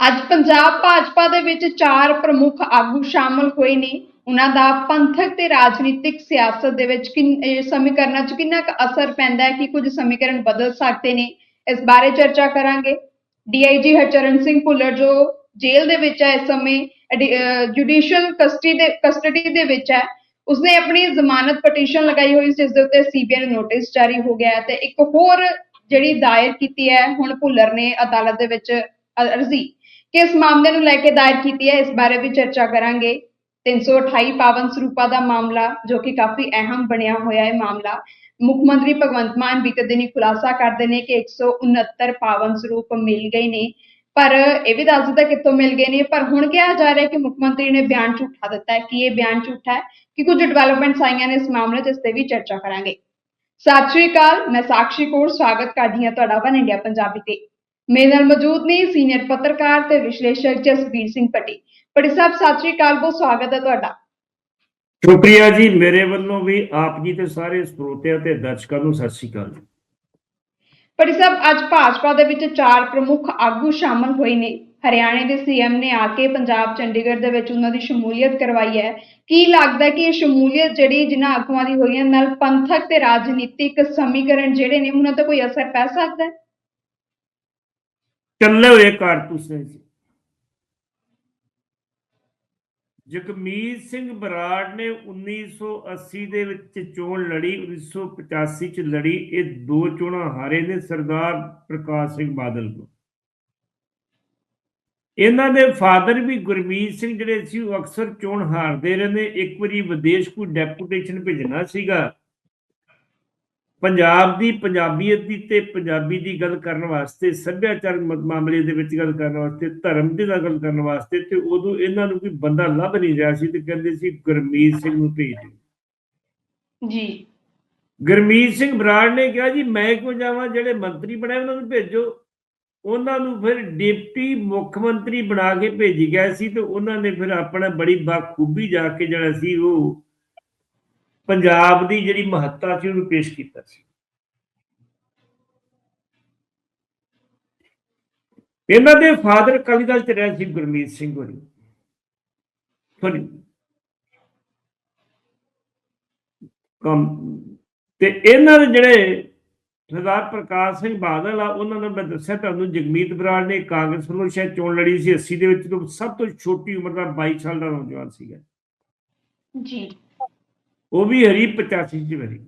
ਅੱਜ ਪੰਜਾਬ ਭਾਜਪਾ ਦੇ ਵਿੱਚ ਚਾਰ ਪ੍ਰਮੁੱਖ ਆਗੂ ਸ਼ਾਮਲ ਹੋਏ ਨੇ। ਉਹਨਾਂ ਦਾ ਪੰਥਕ ਤੇ ਰਾਜਨੀਤਿਕ ਸਿਆਸਤ ਦੇ ਵਿੱਚ ਕਿੰਨ- ਸਮੀਕਰਨਾਂ 'ਚ ਕਿੰਨਾ ਕੁ ਅਸਰ ਪੈਂਦਾ ਹੈ ਕਿ ਕੁਝ ਸਮੀਕਰਨ ਬਦਲ ਸਕਦੇ ਨੇ, ਇਸ ਬਾਰੇ ਚਰਚਾ ਕਰਾਂਗੇ। ਡੀਆਈਜੀ ਹਰਚਰਨ ਸਿੰਘ ਭੁੱਲਰ ਜੋ ਜੇਲ੍ਹ ਦੇ ਵਿੱਚ ਹੈ ਇਸ ਸਮੇਂ ਜੁਡੀਸ਼ੀਅਲ ਕਸਟਡੀ ਦੇ ਕਸਟਡੀ ਦੇ ਵਿੱਚ ਹੈ। ਉਸਨੇ ਆਪਣੀ ਜ਼ਮਾਨਤ ਪਟੀਸ਼ਨ ਲਗਾਈ ਹੋਈ ਜਿਸ ਦੇ ਉੱਤੇ ਸੀਬੀਆਈ ਨੂੰ ਨੋਟਿਸ ਜਾਰੀ ਹੋ ਗਿਆ ਹੈ ਤੇ ਇੱਕ ਹੋਰ ਜਿਹੜੀ ਦਾਇਰ ਕੀਤੀ ਹੈ, ਹੁਣ ਭੁੱਲਰ ਨੇ ਅਦਾਲਤ ਦੇ ਵਿੱਚ ਅਰਜ਼ੀ। ਕਿ ਇਸ ਮਾਮਲੇ ਨੂੰ ਲੈ ਕੇ ਦਾਇਰ ਕੀਤੀ ਹੈ, ਇਸ ਬਾਰੇ ਵੀ ਚਰਚਾ ਕਰਾਂਗੇ। 328 ਪਾਵਨ ਸਰੂਪਾਂ ਦਾ ਮਾਮਲਾ, ਜੋ ਕਿ ਕਾਫੀ ਅਹਿਮ ਬਣਿਆ ਹੋਇਆ ਹੈ ਮਾਮਲਾ, ਮੁੱਖ ਮੰਤਰੀ ਭਗਵੰਤ ਮਾਨ ਬੀਤੇ ਦਿਨੀ ਖੁਲਾਸਾ ਕਰਦੇ ਨੇ ਕਿ 169 ਪਾਵਨ ਸਰੂਪ ਮਿਲ ਗਏ ਨੇ। ਪਰ ਇਹ ਵੀ ਦੱਸ ਦਿੱਤਾ ਕਿੱਥੋਂ ਮਿਲ ਗਏ ਨੇ, ਪਰ ਹੁਣ ਕਿਹਾ ਜਾ ਰਿਹਾ ਕਿ ਮੁੱਖ ਮੰਤਰੀ ਨੇ ਬਿਆਨ ਝੂਠਾ ਦਿੱਤਾ ਹੈ। ਕਿ ਇਹ ਬਿਆਨ ਝੂਠਾ ਹੈ? ਕਿ ਕੁਝ ਡਿਵੈਲਪਮੈਂਟਸ ਆਈਆਂ ਨੇ ਇਸ ਮਾਮਲੇ 'ਚ, ਇਸ ਤੇ ਵੀ ਚਰਚਾ ਕਰਾਂਗੇ। ਸਤਿ ਸ਼੍ਰੀ ਅਕਾਲ, ਮੈਂ ਸਾਕਸ਼ੀ ਕੌਰ, ਸਵਾਗਤ ਕਰਦੀ ਹਾਂ ਤੁਹਾਡਾ ਵਨ ਇੰਡੀਆ ਪੰਜਾਬੀ ਤੇ। ਮੇਰੇ ਨਾਲ ਮੌਜੂਦ ਨੇ ਸੀਨੀਅਰ ਪੱਤਰਕਾਰ ਤੇ ਵਿਸ਼ਲੇਸ਼ਕ ਜਸਬੀਰ ਸਿੰਘ ਪੱਟੀ ਪੱਟੀ ਸਾਹਿਬ ਸਤਿ ਸ਼੍ਰੀ ਅਕਾਲ ਬਹੁਤ ਸਵਾਗਤ ਹੈ ਤੁਹਾਡਾ। ਸ਼ੁਕਰੀਆ ਜੀ ਮੇਰੇ ਵੱਲੋਂ ਵੀ ਆਪ ਜੀ ਤੇ ਸਾਰੇ ਸਰੋਤਿਆਂ ਤੇ ਦਰਸ਼ਕਾਂ ਨੂੰ ਸਤਿ ਸ਼੍ਰੀ ਅਕਾਲ। ਪੱਟੀ ਸਾਹਿਬ ਅੱਜ ਭਾਜਪਾ ਦੇ ਵਿੱਚ ਚਾਰ ਪ੍ਰਮੁੱਖ ਆਗੂ ਸ਼ਾਮਲ ਹੋਏ ਨੇ। ਹਰਿਆਣੇ ਦੇ ਸੀਐਮ ਨੇ ਆ ਕੇ ਪੰਜਾਬ ਚੰਡੀਗੜ੍ਹ ਦੇ ਵਿੱਚ ਉਹਨਾਂ ਦੀ ਸ਼ਮੂਲੀਅਤ ਕਰਵਾਈ ਹੈ। ਕੀ ਲੱਗਦਾ ਕਿ ਇਹ ਸ਼ਮੂਲੀਅਤ ਜਿਹੜੀ ਜਿਨ੍ਹਾਂ ਆਗੂਆਂ ਦੀ ਹੋਈ ਹੈ ਨਾਲ ਪੰਥਕ ਤੇ ਰਾਜਨੀਤਿਕ ਸਮੀਕਰਨ ਜਿਹੜੇ ਨੇ ਉਹਨਾਂ ਤੇ ਕੋਈ ਅਸਰ ਪੈ ਸਕਦਾ ਹੈ? ਚੱਲੇ ਹੋਏ ਕਾਰਤੂਸ ਨੇ ਜੀ ਜਗਮੀਤ ਸਿੰਘ ਬਰਾੜ ਨੇ 1980 ਦੇ ਵਿੱਚ ਚੋਣ ਲੜੀ 1985 ਚ ਲੜੀ, ਇਹ ਦੋ ਚੋਣਾਂ ਹਾਰੇ ਨੇ ਸਰਦਾਰ ਪ੍ਰਕਾਸ਼ ਸਿੰਘ ਬਾਦਲ ਤੋਂ ਇਹਨਾਂ ਦੇ ਫਾਦਰ ਵੀ ਗੁਰਮੀਤ ਸਿੰਘ ਜਿਹੜੇ ਸੀ ਉਹ ਅਕਸਰ ਚੋਣ ਹਾਰਦੇ ਰਹਿੰਦੇ। ਇੱਕ ਵਾਰੀ ਵਿਦੇਸ਼ ਕੋਈ ਡੈਪੂਟੇਸ਼ਨ ਭੇਜਣਾ ਸੀਗਾ ਪੰਜਾਬ ਦੀ ਪੰਜਾਬੀਅਤ ਦੀ ਤੇ ਪੰਜਾਬੀ ਦੀ ਗੱਲ ਕਰਨ ਵਾਸਤੇ ਸੱਭਿਆਚਾਰਕ ਮਾਮਲੇ ਦੇ ਵਿੱਚ ਗੱਲ ਕਰਨ ਵਾਸਤੇ ਧਰਮ ਦੀ ਗੱਲ ਕਰਨ ਵਾਸਤੇ ਤੇ ਉਦੋਂ ਇਹਨਾਂ ਨੂੰ ਕੋਈ ਬੰਦਾ ਲੱਭ ਨਹੀਂ ਰਿਹਾ ਸੀ ਤੇ ਕਹਿੰਦੇ ਸੀ ਗੁਰਮੀਤ ਸਿੰਘ ਨੂੰ ਭੇਜ ਦਿਓ। ਜੀ। ਗੁਰਮੀਤ ਸਿੰਘ ਬਰਾੜ ਨੇ ਕਿਹਾ ਜੀ ਮੈਂ ਕਿਉਂ ਜਾਵਾਂ? ਜਿਹੜੇ ਮੰਤਰੀ ਬਣੇ ਉਹਨਾਂ ਨੂੰ ਭੇਜੋ। ਉਹਨਾਂ ਨੂੰ ਫਿਰ ਡਿਪਟੀ ਮੁੱਖ ਮੰਤਰੀ ਬਣਾ ਕੇ ਭੇਜੀ ਗਿਆ ਸੀ ਤੇ ਉਹਨਾਂ ਨੇ ਫਿਰ ਆਪਣਾ ਬੜੀ ਬਾਖੂਬੀ ਜਾ ਕੇ ਜਿਹੜਾ ਸੀ ਉਹ ਪੰਜਾਬ ਦੀ ਜਿਹੜੀ ਮਹੱਤਤਾ ਸੀ, ਉਹਨੂੰ ਪੇਸ਼ ਕੀਤਾ ਸੀ। ਇਹਨਾਂ ਦੇ ਫਾਦਰ ਅਕਾਲੀ ਦਲ ਚ ਸੀ ਗੁਰਮੀਤ ਸਿੰਘ ਹੋਰੀ। ਸੋਰੀ ਕੰਮ। ਤੇ ਇਹਨਾਂ ਦੇ ਜਿਹੜੇ ਸਰਦਾਰ ਪ੍ਰਕਾਸ਼ ਸਿੰਘ ਬਾਦਲ ਆ, ਉਹਨਾਂ ਨੇ ਮੈਂ ਦੱਸਿਆ ਤੁਹਾਨੂੰ, ਜਗਮੀਤ ਬਰਾੜ ਨੇ ਕਾਂਗਰਸ ਵੱਲੋਂ ਸ਼ਾਇਦ ਚੋਣ ਲੜੀ ਸੀ 80 ਦੇ ਵਿੱਚ ਤੋਂ ਸਭ ਤੋਂ ਛੋਟੀ ਉਮਰ ਦਾ 22 ਸਾਲ ਦਾ ਨੌਜਵਾਨ ਸੀਗਾ। ਜੀ। ਉਹ ਵੀ ਹਰੀ 85 ਚ ਵਰੀ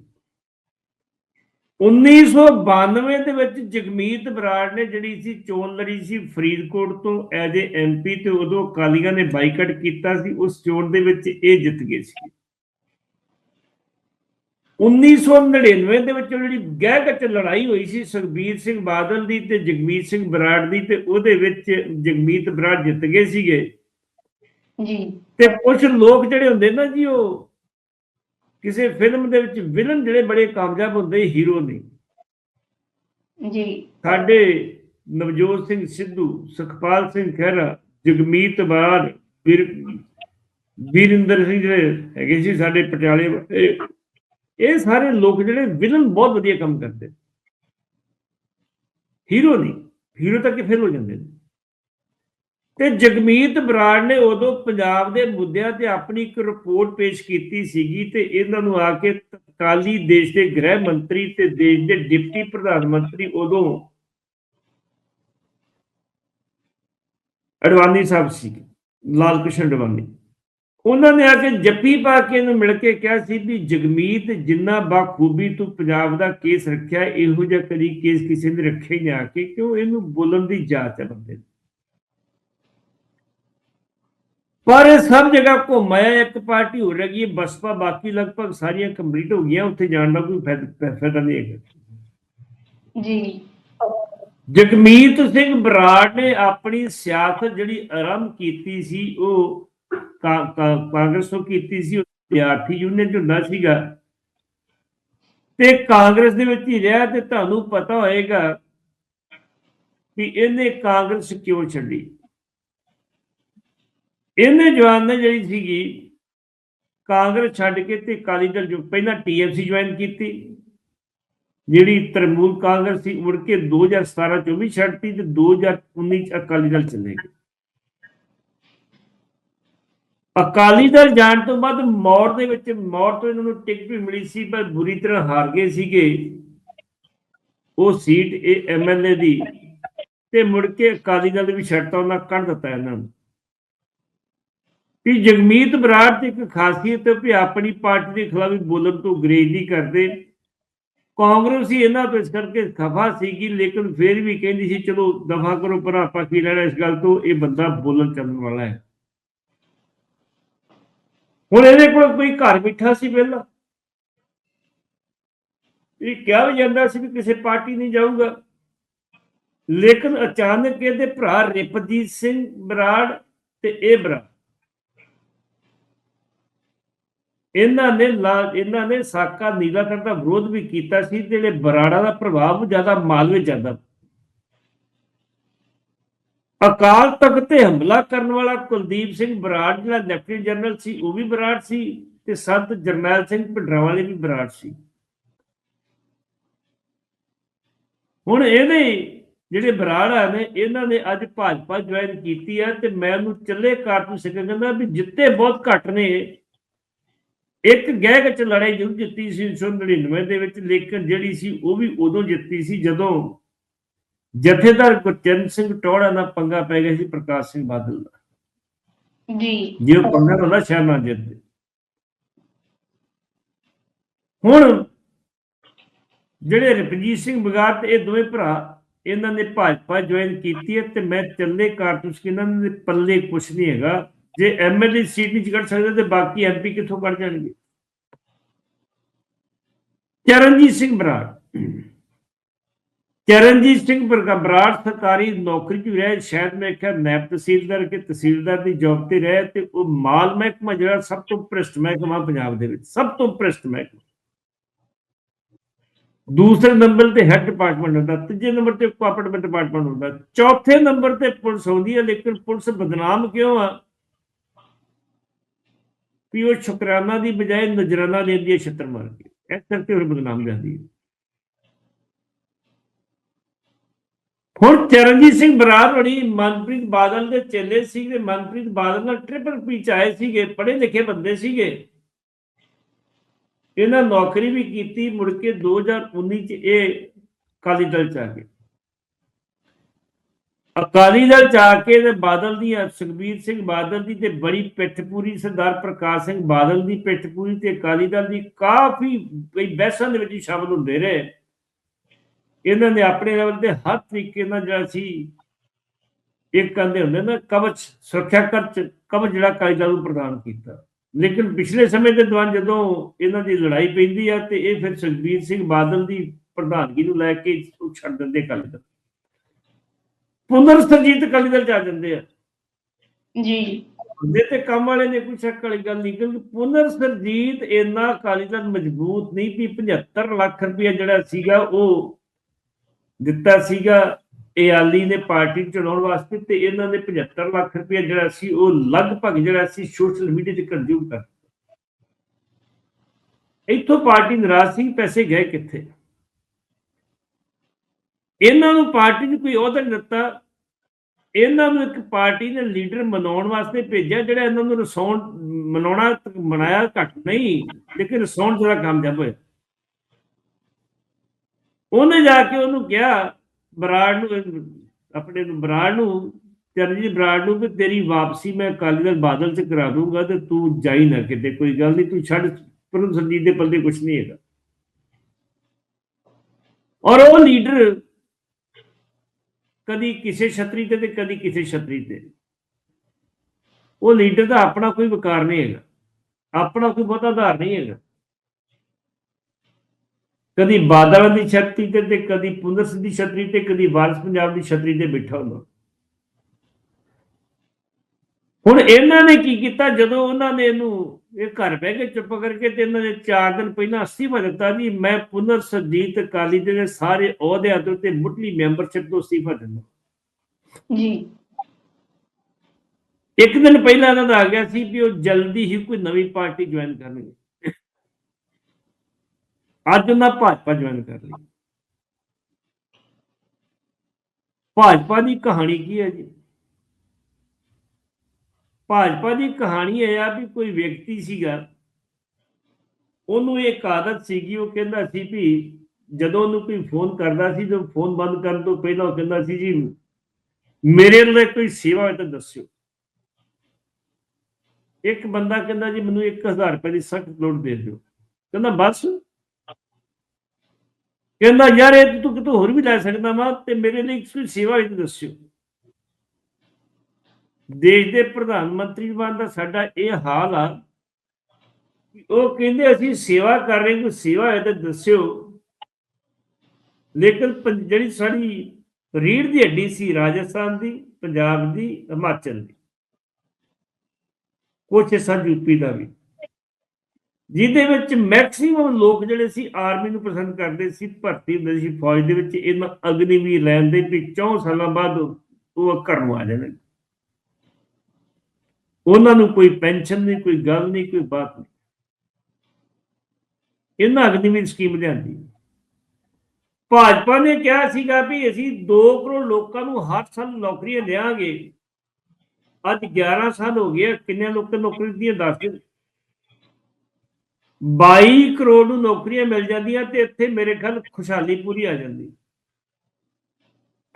1992 ਦੇ ਵਿੱਚ ਜਗਮੀਤ ਬਰਾੜ ਨੇ ਜਿਹੜੀ ਸੀ ਚੋਣ ਲੜੀ ਸੀ ਫਰੀਦਕੋਟ ਤੋਂ ਐਜ਼ ਏ ਐਮਪੀ ਤੇ ਉਦੋਂ ਅਕਾਲੀਆਂ ਨੇ ਬਾਈਕਾਟ ਕੀਤਾ ਸੀ ਉਸ ਚੋਣ ਦੇ ਵਿੱਚ ਇਹ ਜਿੱਤ ਗਏ ਸੀ। 1999 ਦੇ ਵਿੱਚ ਜਿਹੜੀ ਗਹਿ ਕੱਚ ਲੜਾਈ ਹੋਈ ਸੀ ਸੁਖਬੀਰ ਸਿੰਘ ਬਾਦਲ ਦੀ ਤੇ ਜਗਮੀਤ ਸਿੰਘ ਬਰਾੜ ਦੀ ਤੇ ਉਹਦੇ ਵਿੱਚ ਜਗਮੀਤ ਬਰਾੜ ਜਿੱਤ ਗਏ ਸੀਗੇ। ਜੀ। ਤੇ ਕੁਝ ਲੋਕ ਜਿਹੜੇ ਹੁੰਦੇ ਨਾ ਜੀ ਉਹ ਕਿਸੇ ਫਿਲਮ ਦੇ ਵਿੱਚ ਵਿਲਨ ਜਿਹੜੇ ਬੜੇ ਕਾਮਯਾਬ ਹੁੰਦੇ ਹੀਰੋ ਨਹੀਂ। ਜੀ। ਸਾਡੇ ਨਵਜੋਤ ਸਿੰਘ ਸਿੱਧੂ ਸੁਖਪਾਲ ਸਿੰਘ ਖਹਿਰਾ ਜਗਮੀਤ ਬਾੜ ਵੀਰ ਵੀਰਿੰਦਰ ਸਿੰਘ ਜਿਹੜੇ ਹੈਗੇ ਸੀ ਸਾਡੇ ਪਟਿਆਲੇ ਇਹ ਸਾਰੇ ਲੋਕ ਜਿਹੜੇ ਵਿਲਨ ਬਹੁਤ ਵਧੀਆ ਕੰਮ ਕਰਦੇ। ਹੀਰੋ ਨਹੀਂ। ਹੀਰੋ ਤਾਂ ਕਿ ਫੇਲ ਹੋ ਜਾਂਦੇ ਨੇ? ਤੇ ਜਗਮੀਤ ਬਰਾੜ ਨੇ ਉਦੋਂ ਪੰਜਾਬ ਦੇ ਮੁੱਦਿਆਂ ਤੇ ਆਪਣੀ ਇੱਕ ਰਿਪੋਰਟ ਪੇਸ਼ ਕੀਤੀ ਸੀਗੀ ਤੇ ਇਹਨਾਂ ਨੂੰ ਆ ਕੇ ਤਤਕਾਲੀ ਦੇਸ਼ ਦੇ ਗ੍ਰਹਿ ਮੰਤਰੀ ਤੇ ਦੇਸ਼ ਦੇ ਡਿਪਟੀ ਪ੍ਰਧਾਨ ਮੰਤਰੀ ਉਦੋਂ ਅਡਵਾਨੀ ਸਾਹਿਬ ਸੀ, ਲਾਲ ਕ੍ਰਿਸ਼ਨ ਅਡਵਾਨੀ। ਉਹਨਾਂ ਨੇ ਆ ਕੇ ਜੱਫੀ ਪਾ ਕੇ ਇਹਨੂੰ ਮਿਲ ਕੇ ਕਿਹਾ ਸੀ ਵੀ ਜਗਮੀਤ ਜਿੰਨਾ ਬਾਖੂਬੀ ਤੂੰ ਪੰਜਾਬ ਦਾ ਕੇਸ ਰੱਖਿਆ, ਇਹੋ ਜਿਹਾ ਕਦੀ ਕੇਸ ਕਿਸੇ ਨੇ ਰੱਖਿਆ ਹੀ ਨਾ ਕਿ, ਕਿਉਂ? ਇਹਨੂੰ ਬੋਲਣ ਦੀ ਜਾਚ ਹੈ ਬੰਦੇ ਦੀ। ਪਰ ਸਭ ਜਗ੍ਹਾ ਘੁੰਮਾਇਆ ਇੱਕ ਪਾਰਟੀ ਹੋ ਰਹੀ ਹੈ ਬਸਪਾ ਬਾਕੀ ਲਗਭਗ ਸਾਰੀਆਂ ਕੰਪਲੀਟ ਹੋ ਗਈਆਂ ਉੱਥੇ ਜਾਣ ਦਾ ਕੋਈ ਫਾਇਦਾ ਨਹੀਂ ਹੈਗਾ। ਜੀ। ਜਗਮੀਤ ਸਿੰਘ ਬਰਾੜ ਨੇ ਆਪਣੀ ਸਿਆਸਤ ਜਿਹੜੀ ਆਰੰਭ ਕੀਤੀ ਸੀ ਉਹ ਕਾ- ਕਾ- ਕਾਂਗਰਸ ਤੋਂ ਕੀਤੀ ਸੀ ਵਿਦਿਆਰਥੀ ਯੂਨੀਅਨ ਚ ਹੁੰਦਾ ਸੀਗਾ। ਤੇ ਕਾਂਗਰਸ ਦੇ ਵਿੱਚ ਹੀ ਰਿਹਾ ਤੇ ਤੁਹਾਨੂੰ ਪਤਾ ਹੋਏਗਾ ਵੀ ਇਹਨੇ ਕਾਂਗਰਸ ਕਿਉਂ ਛੱਡੀ? ਇਹਨੇ ਜਵਾਨ ਨੇ ਜਿਹੜੀ ਸੀਗੀ, ਕਾਂਗਰਸ ਛੱਡ ਕੇ ਤੇ ਅਕਾਲੀ ਦਲ ਜੋ ਪਹਿਲਾਂ ਟੀਐਮਸੀ ਜੁਆਇਨ ਕੀਤੀ, ਜਿਹੜੀ ਤਰਮੂਲ ਕਾਂਗਰਸ ਸੀ, ਮੁੜ ਕੇ 2017 ਚ ਉਹ ਵੀ ਛੱਡਤੀ ਤੇ 2019 ਚ ਅਕਾਲੀ ਦਲ ਚਲੇ ਗਏ। ਅਕਾਲੀ ਦਲ ਜਾਣ ਤੋਂ ਬਾਅਦ ਮੌੜ ਦੇ ਵਿੱਚ, ਮੌੜ ਤੋਂ ਇਹਨਾਂ ਨੂੰ ਟਿਕਟ ਵੀ ਮਿਲੀ ਸੀ, ਪਰ ਬੁਰੀ ਤਰ੍ਹਾਂ ਹਾਰ ਗਏ ਸੀਗੇ। ਉਹ ਸੀਟ ਇਹ ਐਮਐਲਏ ਦੀ, ਤੇ ਮੁੜ ਕੇ ਅਕਾਲੀ ਦਲ ਵੀ ਛੱਡਤਾ, ਉਹਨਾਂ ਕੱਢ ਦਿੱਤਾ ਇਹਨਾਂ ਨੂੰ। ਵੀ ਜਗਮੀਤ ਬਰਾੜ ਦੀ ਇੱਕ ਖਾਸੀਅਤ ਹੈ ਵੀ ਆਪਣੀ ਪਾਰਟੀ ਦੇ ਖਿਲਾਫ ਬੋਲਣ ਤੋਂ ਗਰੇਜ ਨਹੀਂ ਕਰਦੇ। ਕਾਂਗਰਸ ਹੀ ਇਹਨਾਂ ਤੋਂ ਇਸ ਕਰਕੇ ਖਫਾ ਸੀਗੀ, ਲੇਕਿਨ ਫਿਰ ਵੀ ਕਹਿੰਦੀ ਸੀ, ਚਲੋ ਦਫਾ ਕਰੋ ਪਰ ਆਪਾਂ ਕੀ ਲੈਣਾ ਇਸ ਗੱਲ ਤੋਂ, ਇਹ ਬੰਦਾ ਬੋਲਣ ਚੱਲਣ ਵਾਲਾ ਹੈ। ਹੁਣ ਇਹਦੇ ਕੋਲ ਕੋਈ ਘਰ ਬਿਠਾ ਸੀ ਪਹਿਲਾਂ ਇਹ ਕਿਹਾ ਵੀ ਜਾਂਦਾ ਸੀ ਵੀ ਕਿਸੇ ਪਾਰਟੀ ਨਹੀਂ ਜਾਊਗਾ। ਲੇਕਿਨ ਅਚਾਨਕ ਇਹਦੇ ਭਰਾ ਰਿਪਜੀਤ ਸਿੰਘ ਬਰਾੜ ਤੇ ਇਹ ਬਰਾੜ ਇਹਨਾਂ ਨੇ ਲਾ- ਇਹਨਾਂ ਨੇ ਸਾਕਾ ਨੀਲਾਕਰ ਦਾ ਵਿਰੋਧ ਵੀ ਕੀਤਾ ਸੀ, ਜਿਹੜੇ ਬਰਾੜਾ ਦਾ ਪ੍ਰਭਾਵ ਜ਼ਿਆਦਾ ਮਾਲਵੇ ਜਾਂਦਾ। ਅਕਾਲ ਤਖਤ ਤੇ ਹਮਲਾ ਕਰਨ ਵਾਲਾ ਕੁਲਦੀਪ ਸਿੰਘ ਬਰਾੜ, ਜਿਹੜਾ ਲੈਫਟੀਨੈਂਟ ਜਨਰਲ ਸੀ, ਉਹ ਵੀ ਬਰਾੜ ਸੀ ਤੇ ਸੰਤ ਜਰਨੈਲ ਸਿੰਘ ਭਿੰਡਰਾਂਵਾਲੇ ਵੀ ਬਰਾੜ ਸੀ। ਹੁਣ ਇਹਦੇ ਜਿਹੜੇ ਬਰਾੜ ਆ ਨੇ, ਇਹਨਾਂ ਨੇ ਅੱਜ ਭਾਜਪਾ ਜੁਆਇਨ ਕੀਤੀ ਆ ਤੇ ਮੈਂ ਉਹਨੂੰ ਚੱਲੇ ਕਾਰਤੂਸ ਕਹਿੰਦਾ ਵੀ ਜਿੱਤੇ ਬਹੁਤ ਘੱਟ ਨੇ ਇੱਕ ਗਹਿ ਚ ਲੜਾਈ ਜ਼ਰੂਰ ਜਿੱਤੀ ਸੀ 1999 ਦੇ ਵਿੱਚ ਲੇਕਿਨ ਜਿਹੜੀ ਸੀ ਉਹ ਵੀ ਉਦੋਂ ਜਿੱਤੀ ਸੀ ਜਦੋਂ ਜਥੇਦਾਰ ਗੁਰਚਰਨ ਸਿੰਘ ਟੋੜਾ ਨਾਲ ਪੰਗਾ ਪੈ ਗਿਆ ਸੀ ਪ੍ਰਕਾਸ਼ ਸਿੰਘ ਬਾਦਲ ਦਾ। ਜੀ। ਜੇ ਉਹ ਪੰਗਾ ਹੁੰਦਾ ਸ਼ਾਇਦ ਨਾ ਜਿੱਤਦੇ ਹੁਣ ਜਿਹੜੇ ਰਪਜੀਤ ਸਿੰਘ ਬਗਾਰ ਤੇ ਇਹ ਦੋਵੇਂ ਭਰਾ ਇਹਨਾਂ ਨੇ ਭਾਜਪਾ ਜੁਆਇਨ ਕੀਤੀ ਹੈ ਤੇ ਮੈਂ ਚੱਲੇ ਕਾਰਤੂਸ ਕਿ ਇਹਨਾਂ ਦੇ ਪੱਲੇ ਕੁਛ ਨਹੀਂ ਹੈਗਾ। ਜੇ ਐਮਐਲਏ ਸੀਟ ਨਹੀਂ ਕੱਢ ਸਕਦੇ ਤੇ ਬਾਕੀ ਐਮਪੀ ਕਿੱਥੋਂ ਕੱਢ ਜਾਣਗੇ? ਚਰਨਜੀਤ ਸਿੰਘ ਬਰਾੜ। ਚਰਨਜੀਤ ਸਿੰਘ ਬਰਗਾ ਬਰਾੜ ਸਰਕਾਰੀ ਨੌਕਰੀ 'ਚ ਰਹੇ। ਸ਼ਾਇਦ ਮੈਂ ਕਿਹਾ ਨੈਬ ਤਹਿਸੀਲਦਾਰ ਕੇ ਤਹਿਸੀਲਦਾਰ ਦੀ ਜੌਬ ਤੇ ਰਹੇ ਤੇ ਉਹ ਮਾਲ ਮਹਿਕਮਾ ਜਿਹੜਾ ਸਭ ਤੋਂ ਭ੍ਰਿਸ਼ਟ ਮਹਿਕਮਾ ਪੰਜਾਬ ਦੇ ਵਿੱਚ। ਸਭ ਤੋਂ ਭ੍ਰਿਸ਼ਟ ਮਹਿਕਮਾ। ਦੂਸਰੇ ਨੰਬਰ ਤੇ ਹੈੱਡ ਡਿਪਾਰਟਮੈਂਟ ਹੁੰਦਾ, ਤੀਜੇ ਨੰਬਰ ਤੇ ਕੋਆਪਰੇਟਿਵ ਡਿਪਾਰਟਮੈਂਟ ਹੁੰਦਾ, ਚੌਥੇ ਨੰਬਰ ਤੇ ਪੁਲਿਸ ਹੁੰਦੀ ਹੈ, ਲੇਕਿਨ ਪੁਲਿਸ ਬਦਨਾਮ ਕਿਉਂ ਆ? ਵੀ ਉਹ ਸ਼ੁਕਰਾਨਾ ਦੀ ਬਜਾਏ ਨਜਰਾਨਾ ਲੈਂਦੀ ਹੈ ਛੱਤਰ ਮਾਰ ਕੇ, ਇਸ ਕਰਕੇ ਉਹ ਬਦਨਾਮ ਜਾਂਦੀ ਹੈ। ਹੁਣ ਚਰਨਜੀਤ ਸਿੰਘ ਬਰਾੜ ਹੋਣੀ ਮਨਪ੍ਰੀਤ ਬਾਦਲ ਦੇ ਚੇਲੇ ਸੀਗੇ, ਮਨਪ੍ਰੀਤ ਬਾਦਲ ਨਾਲ ਟ੍ਰਿਪਲ ਪੀ ਚ ਆਏ ਸੀਗੇ, ਪੜ੍ਹੇ ਲਿਖੇ ਬੰਦੇ ਸੀਗੇ। ਇਹਨਾਂ ਨੌਕਰੀ ਵੀ ਕੀਤੀ, ਮੁੜ ਕੇ 2019 ਚ ਇਹ ਅਕਾਲੀ ਦਲ ਚ ਆ ਗਏ। ਅਕਾਲੀ ਦਲ ਚ ਆ ਕੇ ਤੇ ਬਾਦਲ ਦੀ ਸੁਖਬੀਰ ਸਿੰਘ ਬਾਦਲ ਦੀ ਤੇ ਬੜੀ ਪਿੱਠ ਸਰਦਾਰ ਪ੍ਰਕਾਸ਼ ਸਿੰਘ ਬਾਦਲ ਦੀ ਪਿੱਠ ਪੂਰੀ ਤੇ ਅਕਾਲੀ ਦਲ ਦੀ ਕਾਫੀ ਕਈ ਬਹਿਸਾਂ ਦੇ ਵਿੱਚ ਸ਼ਾਮਲ ਹੁੰਦੇ ਰਹੇ। ਇਹਨਾਂ ਨੇ ਆਪਣੇ ਲੈਵਲ ਤੇ ਹਰ ਤਰੀਕੇ ਨਾਲ ਜਿਹੜਾ ਸੀ ਇੱਕ ਕਹਿੰਦੇ ਹੁੰਦੇ ਨਾ ਕਵਚ, ਸੁਰੱਖਿਆ ਕਵਚ ਕਵਚ ਜਿਹੜਾ ਅਕਾਲੀ ਦਲ ਨੂੰ ਪ੍ਰਦਾਨ ਕੀਤਾ। ਲੇਕਿਨ ਪਿਛਲੇ ਸਮੇਂ ਦੇ ਦੌਰਾਨ ਜਦੋਂ ਇਹਨਾਂ ਦੀ ਲੜਾਈ ਪੈਂਦੀ ਆ ਤੇ ਇਹ ਫਿਰ ਸੁਖਬੀਰ ਸਿੰਘ ਬਾਦਲ ਦੀ ਪ੍ਰਧਾਨਗੀ ਨੂੰ ਲੈ ਕੇ ਉਹ ਛੱਡ ਦਿੰਦੇ ਅਕਾਲੀ ਦਲ। ਪੁਨਰ ਸਰਜੀਤ ਅਕਾਲੀ ਦਲ ਚ ਆ ਜਾਂਦੇ ਆ। ਜੀ। ਉਹਦੇ ਤੇ ਕੰਮ ਵਾਲੇ ਨੇ ਕੋਈ ਸ਼ੱਕ ਵਾਲੀ ਗੱਲ ਨਹੀਂ ਕਿ ਪੁਨਰ ਸਰਜੀਤ ਇੰਨਾ ਅਕਾਲੀ ਦਲ ਮਜ਼ਬੂਤ ਨਹੀਂ ਵੀ 75 ਲੱਖ ਰੁਪਇਆ ਜਿਹੜਾ ਸੀਗਾ ਉਹ ਦਿੱਤਾ ਸੀਗਾ ਇਆਲੀ ਨੇ ਪਾਰਟੀ ਚਲਾਉਣ ਵਾਸਤੇ ਤੇ ਇਹਨਾਂ ਨੇ 75 ਲੱਖ ਰੁਪਇਆ ਜਿਹੜਾ ਸੀ ਉਹ ਲਗਭਗ ਜਿਹੜਾ ਸੀ ਸੋਸ਼ਲ ਮੀਡੀਆ ਤੇ ਕੰਜ਼ਿਊਮ ਕਰ ਇੱਥੋਂ ਪਾਰਟੀ ਨਾਰਾਜ਼ ਸੀ ਪੈਸੇ ਗਏ ਕਿੱਥੇ? ਇਹਨਾਂ ਨੂੰ ਪਾਰਟੀ ਨੂੰ ਕੋਈ ਅਹੁਦਾ ਨਹੀਂ ਦਿੱਤਾ ਇਹਨਾਂ ਨੂੰ ਇੱਕ ਪਾਰਟੀ ਨੇ ਲੀਡਰ ਮਨਾਉਣ ਵਾਸਤੇ ਭੇਜਿਆ, ਜਿਹੜਾ ਇਹਨਾਂ ਨੂੰ ਰਸਾਉਣ, ਮਨਾਉਣਾ, ਮਨਾਇਆ ਘੱਟ ਨਹੀਂ, ਲੇਕਿਨ ਰਸਾਉਣ ਜਿਹੜਾ ਕਾਮਯਾਬ ਹੋਇਆ। ਉਹਨੇ ਜਾ ਕੇ ਉਹਨੂੰ ਕਿਹਾ, ਬਰਾੜ ਨੂੰ, ਆਪਣੇ ਨੂੰ, ਬਰਾੜ ਨੂੰ ਚਰਨਜੀਤ ਬਰਾੜ ਨੂੰ ਵੀ ਤੇਰੀ ਵਾਪਸੀ ਮੈਂ ਅਕਾਲੀ ਦਲ ਬਾਦਲ ਚ ਕਰਾ ਦੂੰਗਾ ਤੇ ਤੂੰ ਜਾਈ ਨਾ ਕਿਤੇ, ਕੋਈ ਗੱਲ ਨਹੀਂ, ਤੂੰ ਛੱਡ ਪਰ ਸੰਜੀਤ ਦੇ ਪੱਲੇ ਕੁਝ ਨਹੀਂ ਹੈਗਾ। ਔਰ ਉਹ ਲੀਡਰ ਕਦੀ ਕਿਸੇ ਛਤਰੀ ਤੇ ਤੇ ਕਦੀ ਕਿਸੇ ਛਤਰੀ ਤੇ। ਉਹ ਲੀਡਰ ਦਾ ਆਪਣਾ ਕੋਈ ਵਿਕਾਰ ਨਹੀਂ ਹੈਗਾ। ਆਪਣਾ ਕੋਈ ਬਹੁਤਾ ਆਧਾਰ ਨਹੀਂ ਹੈਗਾ। ਕਦੀ ਬਾਦਲਾਂ ਦੀ ਛਤਰੀ ਤੇ ਤੇ ਕਦੀ ਪੁੰਦਰਸ ਦੀ ਛਤਰੀ ਤੇ, ਕਦੀ ਵਾਰਸ ਪੰਜਾਬ ਦੀ ਛਤਰੀ ਤੇ ਬੈਠਾ ਹੁੰਦਾ। ਹੁਣ ਇਹਨਾਂ ਨੇ ਕੀ ਕੀਤਾ? ਜਦੋਂ ਉਹਨਾਂ ਨੇ ਇਹਨੂੰ ਇਹ ਘਰ ਬਹਿ ਕੇ ਚੁੱਪ ਕਰਕੇ ਤੇ ਇਹਨਾਂ ਨੇ 4 ਦਿਨ ਪਹਿਲਾਂ ਅਸਤੀਫਾ ਦਿੱਤਾ ਜੀ ਮੈਂ ਪੁਨਰ ਅਕਾਲੀ ਦਲ ਦੇ ਸਾਰੇ ਅਹੁਦਿਆਂ ਤੋਂ ਤੇ ਮੁੱਢਲੀ ਮੈਂਬਰਸ਼ਿਪ ਤੋਂ ਅਸਤੀਫਾ ਦਿੰਦਾ। ਜੀ। ਇੱਕ ਦਿਨ ਪਹਿਲਾਂ ਇਹਨਾਂ ਦਾ ਆ ਗਿਆ ਸੀ ਵੀ ਉਹ ਜਲਦੀ ਹੀ ਕੋਈ ਨਵੀਂ ਪਾਰਟੀ ਜੁਆਇਨ ਕਰਨਗੇ। ਅੱਜ ਉਹਨਾਂ ਭਾਜਪਾ ਜੁਆਇਨ ਕਰ ਲਈ। ਭਾਜਪਾ ਦੀ ਕਹਾਣੀ ਕੀ ਹੈ ਜੀ? ਭਾਜਪਾ ਦੀ ਕਹਾਣੀ ਇਹ ਆ ਵੀ ਕੋਈ ਵਿਅਕਤੀ ਸੀਗਾ, ਉਹਨੂੰ ਇੱਕ ਆਦਤ ਸੀਗੀ, ਉਹ ਕਹਿੰਦਾ ਸੀ ਵੀ ਜਦੋਂ ਉਹਨੂੰ ਕੋਈ ਫੋਨ ਕਰਦਾ ਸੀ, ਜਦੋਂ ਫੋਨ ਬੰਦ ਕਰਨ ਤੋਂ ਪਹਿਲਾਂ ਉਹ ਕਹਿੰਦਾ ਸੀ ਜੀ, ਮੇਰੇ ਲਈ ਕੋਈ ਸੇਵਾ ਹੋਵੇ ਤਾਂ ਦੱਸਿਓ। ਇੱਕ ਬੰਦਾ ਕਹਿੰਦਾ ਜੀ, ਮੈਨੂੰ 1000 ਰੁਪਏ ਦੀ ਸਖਤ ਲੋੜ ਦੇ ਦਿਓ। ਕਹਿੰਦਾ, ਬਸ। ਕਹਿੰਦਾ, ਯਾਰ, ਇਹ ਤੂੰ ਕਿਤੋਂ ਹੋਰ ਵੀ ਲੈ ਸਕਦਾ ਵਾ ਤੇ ਮੇਰੇ ਲਈ ਕੋਈ ਸੇਵਾ ਹੋਵੇ ਤਾਂ ਦੱਸਿਓ। ਦੇਸ਼ ਦੇ ਪ੍ਰਧਾਨ ਮੰਤਰੀ ਬਣ ਦਾ ਸਾਡਾ ਇਹ ਹਾਲ ਆ ਉਹ ਕਹਿੰਦੇ ਅਸੀਂ ਸੇਵਾ ਕਰ ਰਹੇ ਕੋਈ ਸੇਵਾ ਹੈ ਤਾਂ ਦੱਸਿਓ। ਲੇਕਿਨ ਪੰ- ਜਿਹੜੀ ਸਾਡੀ ਰੀੜ ਦੀ ਹੱਡੀ ਸੀ ਰਾਜਸਥਾਨ ਦੀ, ਪੰਜਾਬ ਦੀ, ਹਿਮਾਚਲ ਦੀ, ਕੁਛ ਹਿੱਸਾ ਯੂਪੀ ਦਾ ਵੀ, ਜਿਹਦੇ ਵਿੱਚ ਮੈਕਸਿਮਮ ਲੋਕ ਜਿਹੜੇ ਸੀ ਆਰਮੀ ਨੂੰ ਪਸੰਦ ਕਰਦੇ ਸੀ, ਭਰਤੀ ਹੁੰਦੇ ਸੀ ਫੌਜ ਦੇ ਵਿੱਚ, ਇਹਨਾਂ ਅਗਨੀਵੀਰ ਲੈਣ ਦੇ ਵੀ 4 ਸਾਲਾਂ ਬਾਅਦ ਉਹ ਘਰ ਨੂੰ ਆ ਜਾਣਗੇ। ਉਹਨਾਂ ਨੂੰ ਕੋਈ ਪੈਨਸ਼ਨ ਨਹੀਂ ਕੋਈ ਗੱਲ ਨਹੀਂ ਕੋਈ ਬਾਤ ਨਹੀਂ। ਇਹਨਾਂ ਅਗਨੀਵੀਰ ਸਕੀਮ ਲਿਆਂਦੀ। ਭਾਜਪਾ ਨੇ ਕਿਹਾ ਸੀਗਾ ਵੀ ਅਸੀਂ 2 ਕਰੋੜ ਲੋਕਾਂ ਨੂੰ ਹਰ ਸਾਲ ਨੌਕਰੀਆਂ ਦੇਵਾਂਗੇ ਅੱਜ 11 ਸਾਲ ਹੋ ਗਏ ਆ, ਕਿੰਨੇ ਲੋਕਾਂ ਨੂੰ ਨੌਕਰੀ ਦੀਆਂ ਦੱਸ ਦਿਓ। 22 ਕਰੋੜ ਨੂੰ ਨੌਕਰੀਆਂ ਮਿਲ ਜਾਂਦੀਆਂ ਤੇ ਇੱਥੇ ਮੇਰੇ ਖਿਆਲ ਖੁਸ਼ਹਾਲੀ ਪੂਰੀ ਆ ਜਾਂਦੀ।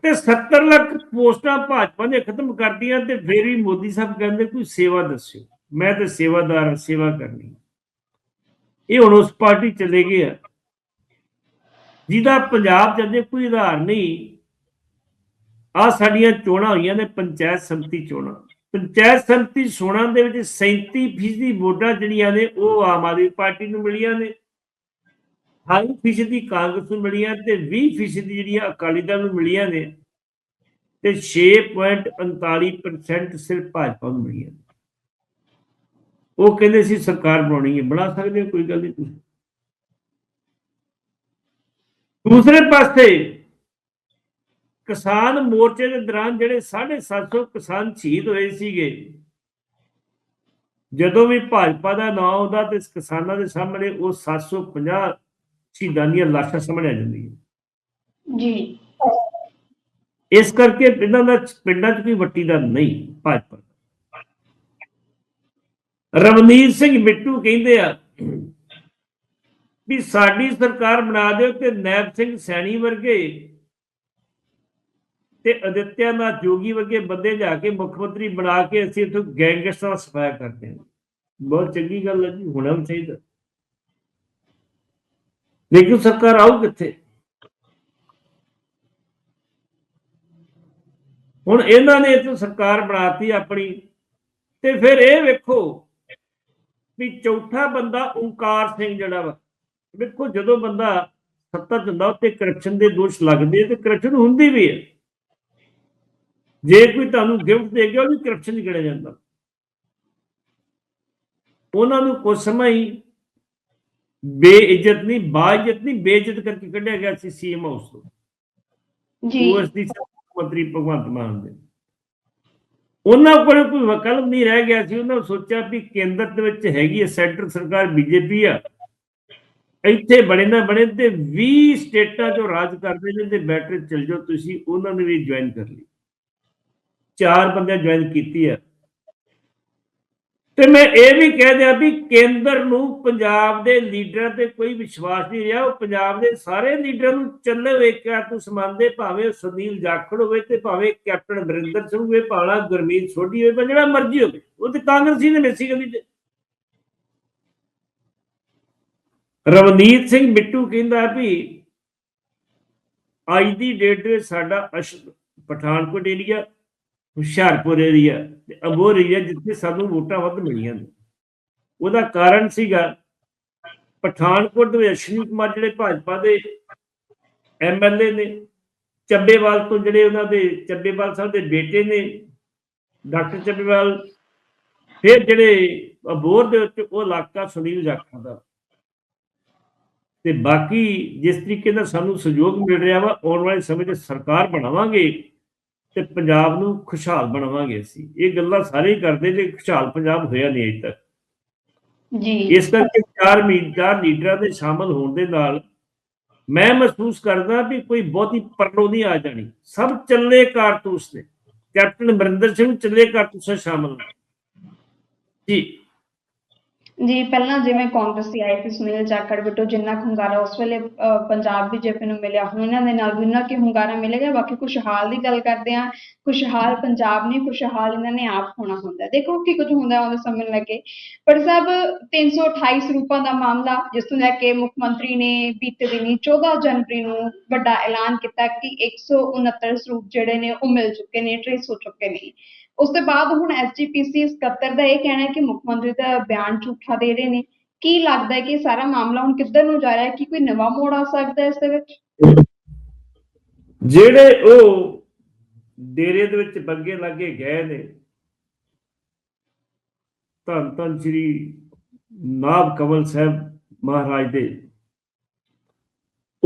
ਤੇ 70 ਲੱਖ ਪੋਸਟਾਂ ਭਾਜਪਾ ਨੇ ਖਤਮ ਕਰਦੀਆਂ ਤੇ ਫਿਰ ਵੀ ਮੋਦੀ ਸਾਹਿਬ ਕਹਿੰਦੇ ਕੋਈ ਸੇਵਾ ਦੱਸਿਓ। ਮੈਂ ਤੇ ਸੇਵਾਦਾਰ ਸੇਵਾ ਕਰਨੀ ਇਹ ਹੁਣ ਉਸ ਪਾਰਟੀ ਚਲੇ ਗਏ ਆ। ਜਿਹਦਾ ਪੰਜਾਬ ਚ ਕੋਈ ਆਧਾਰ ਨਹੀਂ ਆ ਸਾਡੀਆਂ ਚੋਣਾਂ ਹੋਈਆਂ ਨੇ ਪੰਚਾਇਤ ਸੰਮਤੀ ਚੋਣਾਂ। ਪੰਚਾਇਤ ਸੰਮਤੀ ਚੋਣਾਂ ਦੇ ਵਿੱਚ 37% ਵੋਟਾਂ ਜਿਹੜੀਆਂ ਨੇ, ਉਹ ਆਮ ਆਦਮੀ ਪਾਰਟੀ ਨੂੰ ਮਿਲੀਆਂ ਨੇ। 28% ਕਾਂਗਰਸ ਨੂੰ ਮਿਲੀਆਂ ਤੇ 20% ਜਿਹੜੀਆਂ ਅਕਾਲੀ ਦਲ ਨੂੰ ਮਿਲੀਆਂ ਨੇ, ਤੇ 6.39% ਸਿਰਫ ਭਾਜਪਾ ਨੂੰ ਮਿਲੀਆਂ ਉਹ ਕਹਿੰਦੇ ਸੀ ਸਰਕਾਰ ਬਣਾਉਣੀ ਹੈ, ਬਣਾ ਸਕਦੇ ਹੋ, ਕੋਈ ਗੱਲ ਨਹੀਂ ਤੁਸੀਂ। ਦੂਸਰੇ ਪਾਸੇ ਕਿਸਾਨ ਮੋਰਚੇ ਦੇ ਦੌਰਾਨ ਜਿਹੜੇ 750 ਕਿਸਾਨ ਸ਼ਹੀਦ ਹੋਏ ਸੀਗੇ, ਜਦੋਂ ਵੀ ਭਾਜਪਾ ਦਾ ਨਾਂ ਆਉਂਦਾ ਤੇ ਕਿਸਾਨਾਂ ਦੇ ਸਾਹਮਣੇ ਉਹ 750 ਸ਼ਹੀਦਾਂ ਦੀਆਂ ਲਾਸ਼ਾਂ ਸਾਹਮਣੇ ਆ ਜਾਂਦੀਆਂ। ਜੀ। ਇਸ ਕਰਕੇ ਪਿੰਡਾਂ ਦਾ ਪਿੰਡਾਂ 'ਚ ਕੋਈ ਵੱਟੀ ਦਾ ਨਹੀਂ ਭਾਜਪਾ ਰਵਨੀਤ ਸਿੰਘ ਮਿੱਟੂ ਕਹਿੰਦੇ ਆ ਵੀ ਸਾਡੀ ਸਰਕਾਰ ਬਣਾ ਦਿਓ ਤੇ ਨੈਬ ਸਿੰਘ ਸੈਣੀ ਵਰਗੇ ਤੇ ਅਦਿੱਤਿਆ ਨਾਥ ਜੋਗੀ ਵਰਗੇ ਬੰਦੇ ਲਿਆ ਕੇ ਮੁੱਖ ਮੰਤਰੀ ਬਣਾ ਕੇ ਅਸੀਂ ਇਥੋਂ ਗੈਂਗਸਟਰ ਸਫਾਇਆ ਕਰਦੇ ਹਾਂ। ਬਹੁਤ ਚੰਗੀ ਗੱਲ ਹੈ ਜੀ ਹੋਣਾ ਚਾਹੀਦਾ। ਲੇਕਿਨ ਸਰਕਾਰ ਆਉ ਕਿੱਥੇ? ਹੁਣ ਇਹਨਾਂ ਨੇ ਇੱਥੇ ਸਰਕਾਰ ਬਣਾਤੀ ਆਪਣੀ, ਤੇ ਫਿਰ ਇਹ ਵੇਖੋ ਵੀ ਚੌਥਾ ਬੰਦਾ ਓਂਕਾਰ ਸਿੰਘ ਜਿਹੜਾ ਵਾ, ਵੇਖੋ ਜਦੋਂ ਬੰਦਾ ਸੱਤਾ 'ਚ ਹੁੰਦਾ ਉੱਤੇ ਕਰਪਸ਼ਨ ਦੇ ਦੋਸ਼ ਲੱਗਦੇ ਆ ਤੇ ਕਰਪਸ਼ਨ ਹੁੰਦੀ ਵੀ ਹੈ ਜੇ ਕੋਈ ਤੁਹਾਨੂੰ ਗਿਫਟ ਦੇ ਗਿਆ ਉਹ ਵੀ ਕਰਪਸ਼ਨ ਗਿਣਿਆ ਜਾਂਦਾ। ਉਹਨਾਂ ਨੂੰ ਕੁਝ ਸਮਾਂ ਹੀ ਬੇਇੱਜ਼ਤ ਨਹੀਂ ਬਾਇੱਜ਼ਤ ਨਹੀਂ ਬੇਇੱਜ਼ਤ ਕਰਕੇ ਕੱਢਿਆ ਗਿਆ ਸੀ ਸੀਐਮ ਹਾਊਸ ਤੋਂ। ਜੀ। ਉਸ ਦੀ ਮੰਤਰੀ ਭਗਵੰਤ ਮਾਨ ਦੇ। ਉਹਨਾਂ ਕੋਲ ਕੋਈ ਵਿਕਲਪ ਨਹੀਂ ਰਹਿ ਗਿਆ ਸੀ। ਉਹਨਾਂ ਸੋਚਿਆ ਵੀ ਕੇਂਦਰ ਦੇ ਵਿੱਚ ਹੈਗੀ ਹੈ ਸੈਂਟਰ ਸਰਕਾਰ ਬੀਜੇਪੀ ਆ। ਇੱਥੇ ਬਣੇ ਨਾ ਬਣੇ ਤੇ 20 ਸਟੇਟਾਂ ਚੋਂ ਰਾਜ ਕਰਦੇ ਨੇ ਤੇ ਬੈਟਰ ਚਲ ਜਾਓ ਤੁਸੀਂ। ਉਹਨਾਂ ਨੇ ਵੀ ਜੁਆਇਨ ਕਰ ਲਈ। ਚਾਰ ਬੰਦੇ ਜੁਆਇਨ ਕੀਤੀ ਆ। ਤੇ ਮੈਂ ਇਹ ਵੀ ਕਹਿ ਦਿਆਂ ਵੀ ਕੇਂਦਰ ਨੂੰ ਪੰਜਾਬ ਦੇ ਲੀਡਰਾਂ ਤੇ ਕੋਈ ਵਿਸ਼ਵਾਸ ਨਹੀਂ ਰਿਹਾ। ਉਹ ਪੰਜਾਬ ਦੇ ਸਾਰੇ ਲੀਡਰਾਂ ਨੂੰ ਚੱਲੇ ਵੇਖਿਆ ਤੂੰ ਸਮਾਨਦੇ ਭਾਵੇਂ ਸੁਨੀਲ ਜਾਖੜ ਹੋਵੇ ਤੇ ਭਾਵੇਂ ਕੈਪਟਨ ਅਮਰਿੰਦਰ ਸਿੰਘ ਹੋਵੇ, ਭਾਵੇਂ ਗੁਰਮੀਤ ਸੋਢੀ ਹੋਵੇ, ਭਾਵੇਂ ਜਿਹੜਾ ਮਰਜ਼ੀ ਹੋਵੇ, ਉਹ ਤੇ ਕਾਂਗਰਸੀ ਨੇ ਮੇਸੀ ਕਦੀ ਰਵਨੀਤ ਸਿੰਘ ਬਿੱਟੂ ਕਹਿੰਦਾ ਵੀ ਅੱਜ ਦੀ ਡੇਟ ਵਿੱਚ ਸਾਡਾ ਅਸ਼ ਪਠਾਨਕੋਟ ਏਰੀਆ ਹੁਸ਼ਿਆਰਪੁਰ ਏਰੀਆ ਤੇ ਅਬੋਰ ਏਰੀਆ ਜਿੱਥੇ ਸਾਨੂੰ ਵੋਟਾਂ ਵੱਧ ਮਿਲੀਆਂ ਨੇ। ਉਹਦਾ ਕਾਰਨ ਸੀਗਾ ਪਠਾਨਕੋਟ ਦੇ ਅਸ਼ਵਨੀ ਕੁਮਾਰ ਜਿਹੜੇ ਭਾਜਪਾ ਦੇ ਐਮਐਲਏ ਨੇ, ਚੱਬੇਵਾਲ ਤੋਂ ਜਿਹੜੇ ਉਹਨਾਂ ਦੇ ਚੱਬੇਵਾਲ ਸਾਹਿਬ ਦੇ ਬੇਟੇ ਨੇ, ਡਾਕਟਰ ਚੱਬੇਵਾਲ, ਫਿਰ ਜਿਹੜੇ ਅਬੋਰ ਦੇ ਵਿੱਚ ਉਹ ਇਲਾਕਾ ਸੁਨੀਲ ਜਾਖੜ ਦਾ। ਤੇ ਬਾਕੀ ਜਿਸ ਤਰੀਕੇ ਦਾ ਸਾਨੂੰ ਸਹਿਯੋਗ ਮਿਲ ਰਿਹਾ ਵਾ, ਆਉਣ ਵਾਲੇ ਸਮੇਂ 'ਚ ਸਰਕਾਰ ਬਣਾਵਾਂਗੇ ਤੇ ਪੰਜਾਬ ਨੂੰ ਖੁਸ਼ਹਾਲ ਬਣਾਵਾਂਗੇ ਅਸੀਂ। ਇਹ ਗੱਲਾਂ ਸਾਰੇ ਹੀ ਕਰਦੇ ਜੇ ਖੁਸ਼ਹਾਲ ਪੰਜਾਬ ਹੋਇਆ ਨਹੀਂ ਅਜੇ ਤੱਕ। ਜੀ। ਇਸ ਕਰਕੇ ਚਾਰ ਮੀਟਰ ਲੀਡਰਾਂ ਦੇ ਸ਼ਾਮਲ ਹੋਣ ਦੇ ਨਾਲ ਮੈਂ ਮਹਿਸੂਸ ਕਰਦਾ ਵੀ ਕੋਈ ਬਹੁਤੀ ਪਰਲੋ ਨਹੀਂ ਆ ਜਾਣੀ। ਸਭ ਚੱਲੇ ਕਾਰਤੂਸ ਨੇ ਕੈਪਟਨ ਅਮਰਿੰਦਰ ਸਿੰਘ ਚੱਲੇ ਕਾਰਤੂਸ ਸ਼ਾਮਲ ਨੇ। ਜੀ। ਜੀ ਪਹਿਲਾਂ ਜਿਵੇਂ ਕਾਂਗਰਸ ਦੀ ਆਈ ਸੀ ਸੁਨੀਲ ਜਾਖੜ ਬਿੱਟੂ ਜਿੰਨਾ ਕੁ ਹੁੰਗਾਰਾ ਉਸ ਵੇਲੇ ਅਹ, ਪੰਜਾਬ ਬੀਜੇਪੀ ਨੂੰ ਮਿਲਿਆ ਹੁਣ ਇਹਨਾਂ ਦੇ ਨਾਲ ਵੀ ਉਹਨਾਂ ਕੀ ਹੁੰਗਾਰਾ ਮਿਲੇਗਾ ਬਾਕੀ ਖੁਸ਼ਹਾਲ ਦੀ ਗੱਲ ਕਰਦੇ ਹਾਂ। ਖੁਸ਼ਹਾਲ ਪੰਜਾਬ ਨਹੀਂ ਖੁਸ਼ਹਾਲ ਇਹਨਾਂ ਨੇ ਆਪ ਹੋਣਾ ਹੁੰਦਾ ਦੇਖੋ ਕੀ ਕੁਝ ਹੁੰਦਾ ਉਹਦੇ ਸਮੇਂ ਲੱਗੇ। ਪਰ ਸਾਹਿਬ 328 ਸਰੂਪਾਂ ਦਾ ਮਾਮਲਾ ਜਿਸ ਨੂੰ ਲੈ ਕੇ ਮੁੱਖ ਮੰਤਰੀ ਨੇ ਬੀਤੇ ਦਿਨੀ 14 ਜਨਵਰੀ ਨੂੰ ਵੱਡਾ ਐਲਾਨ ਕੀਤਾ ਕਿ 169 ਸਰੂਪ ਜਿਹੜੇ ਨੇ ਉਹ ਮਿਲ ਚੁੱਕੇ ਨੇ ਟ੍ਰੇਸ ਹੋ ਚੁੱਕੇ ਨੇ। ਉਸ ਤੋਂ ਬਾਅਦ ਹੁਣ ਐਸਜੀਪੀਸੀ ਸਕੱਤਰ ਦਾ ਇਹ ਕਹਿਣਾ ਹੈ ਕਿ ਮੁੱਖ ਮੰਤਰੀ ਦਾ ਬਿਆਨ ਝੂਠਾ ਦੇ ਰਹੇ ਨੇ। ਕੀ ਲੱਗਦਾ ਹੈ ਕਿ ਸਾਰਾ ਮਾਮਲਾ ਹੁਣ ਕਿੱਧਰ ਨੂੰ ਜਾ ਰਿਹਾ ਹੈ? ਕਿ ਕੋਈ ਨਵਾਂ ਮੋੜ ਆ ਸਕਦਾ ਹੈ ਇਸ ਦੇ ਵਿੱਚ? ਜਿਹੜੇ ਉਹ ਡੇਰੇ ਦੇ ਵਿੱਚ ਬੰਗੇ ਲੱਗੇ ਗਏ ਨੇ ਧੰਨ ਧੰਨ ਸ੍ਰੀ ਨਾਭ ਕਮਲ ਸਾਹਿਬ ਮਹਾਰਾਜ ਦੇ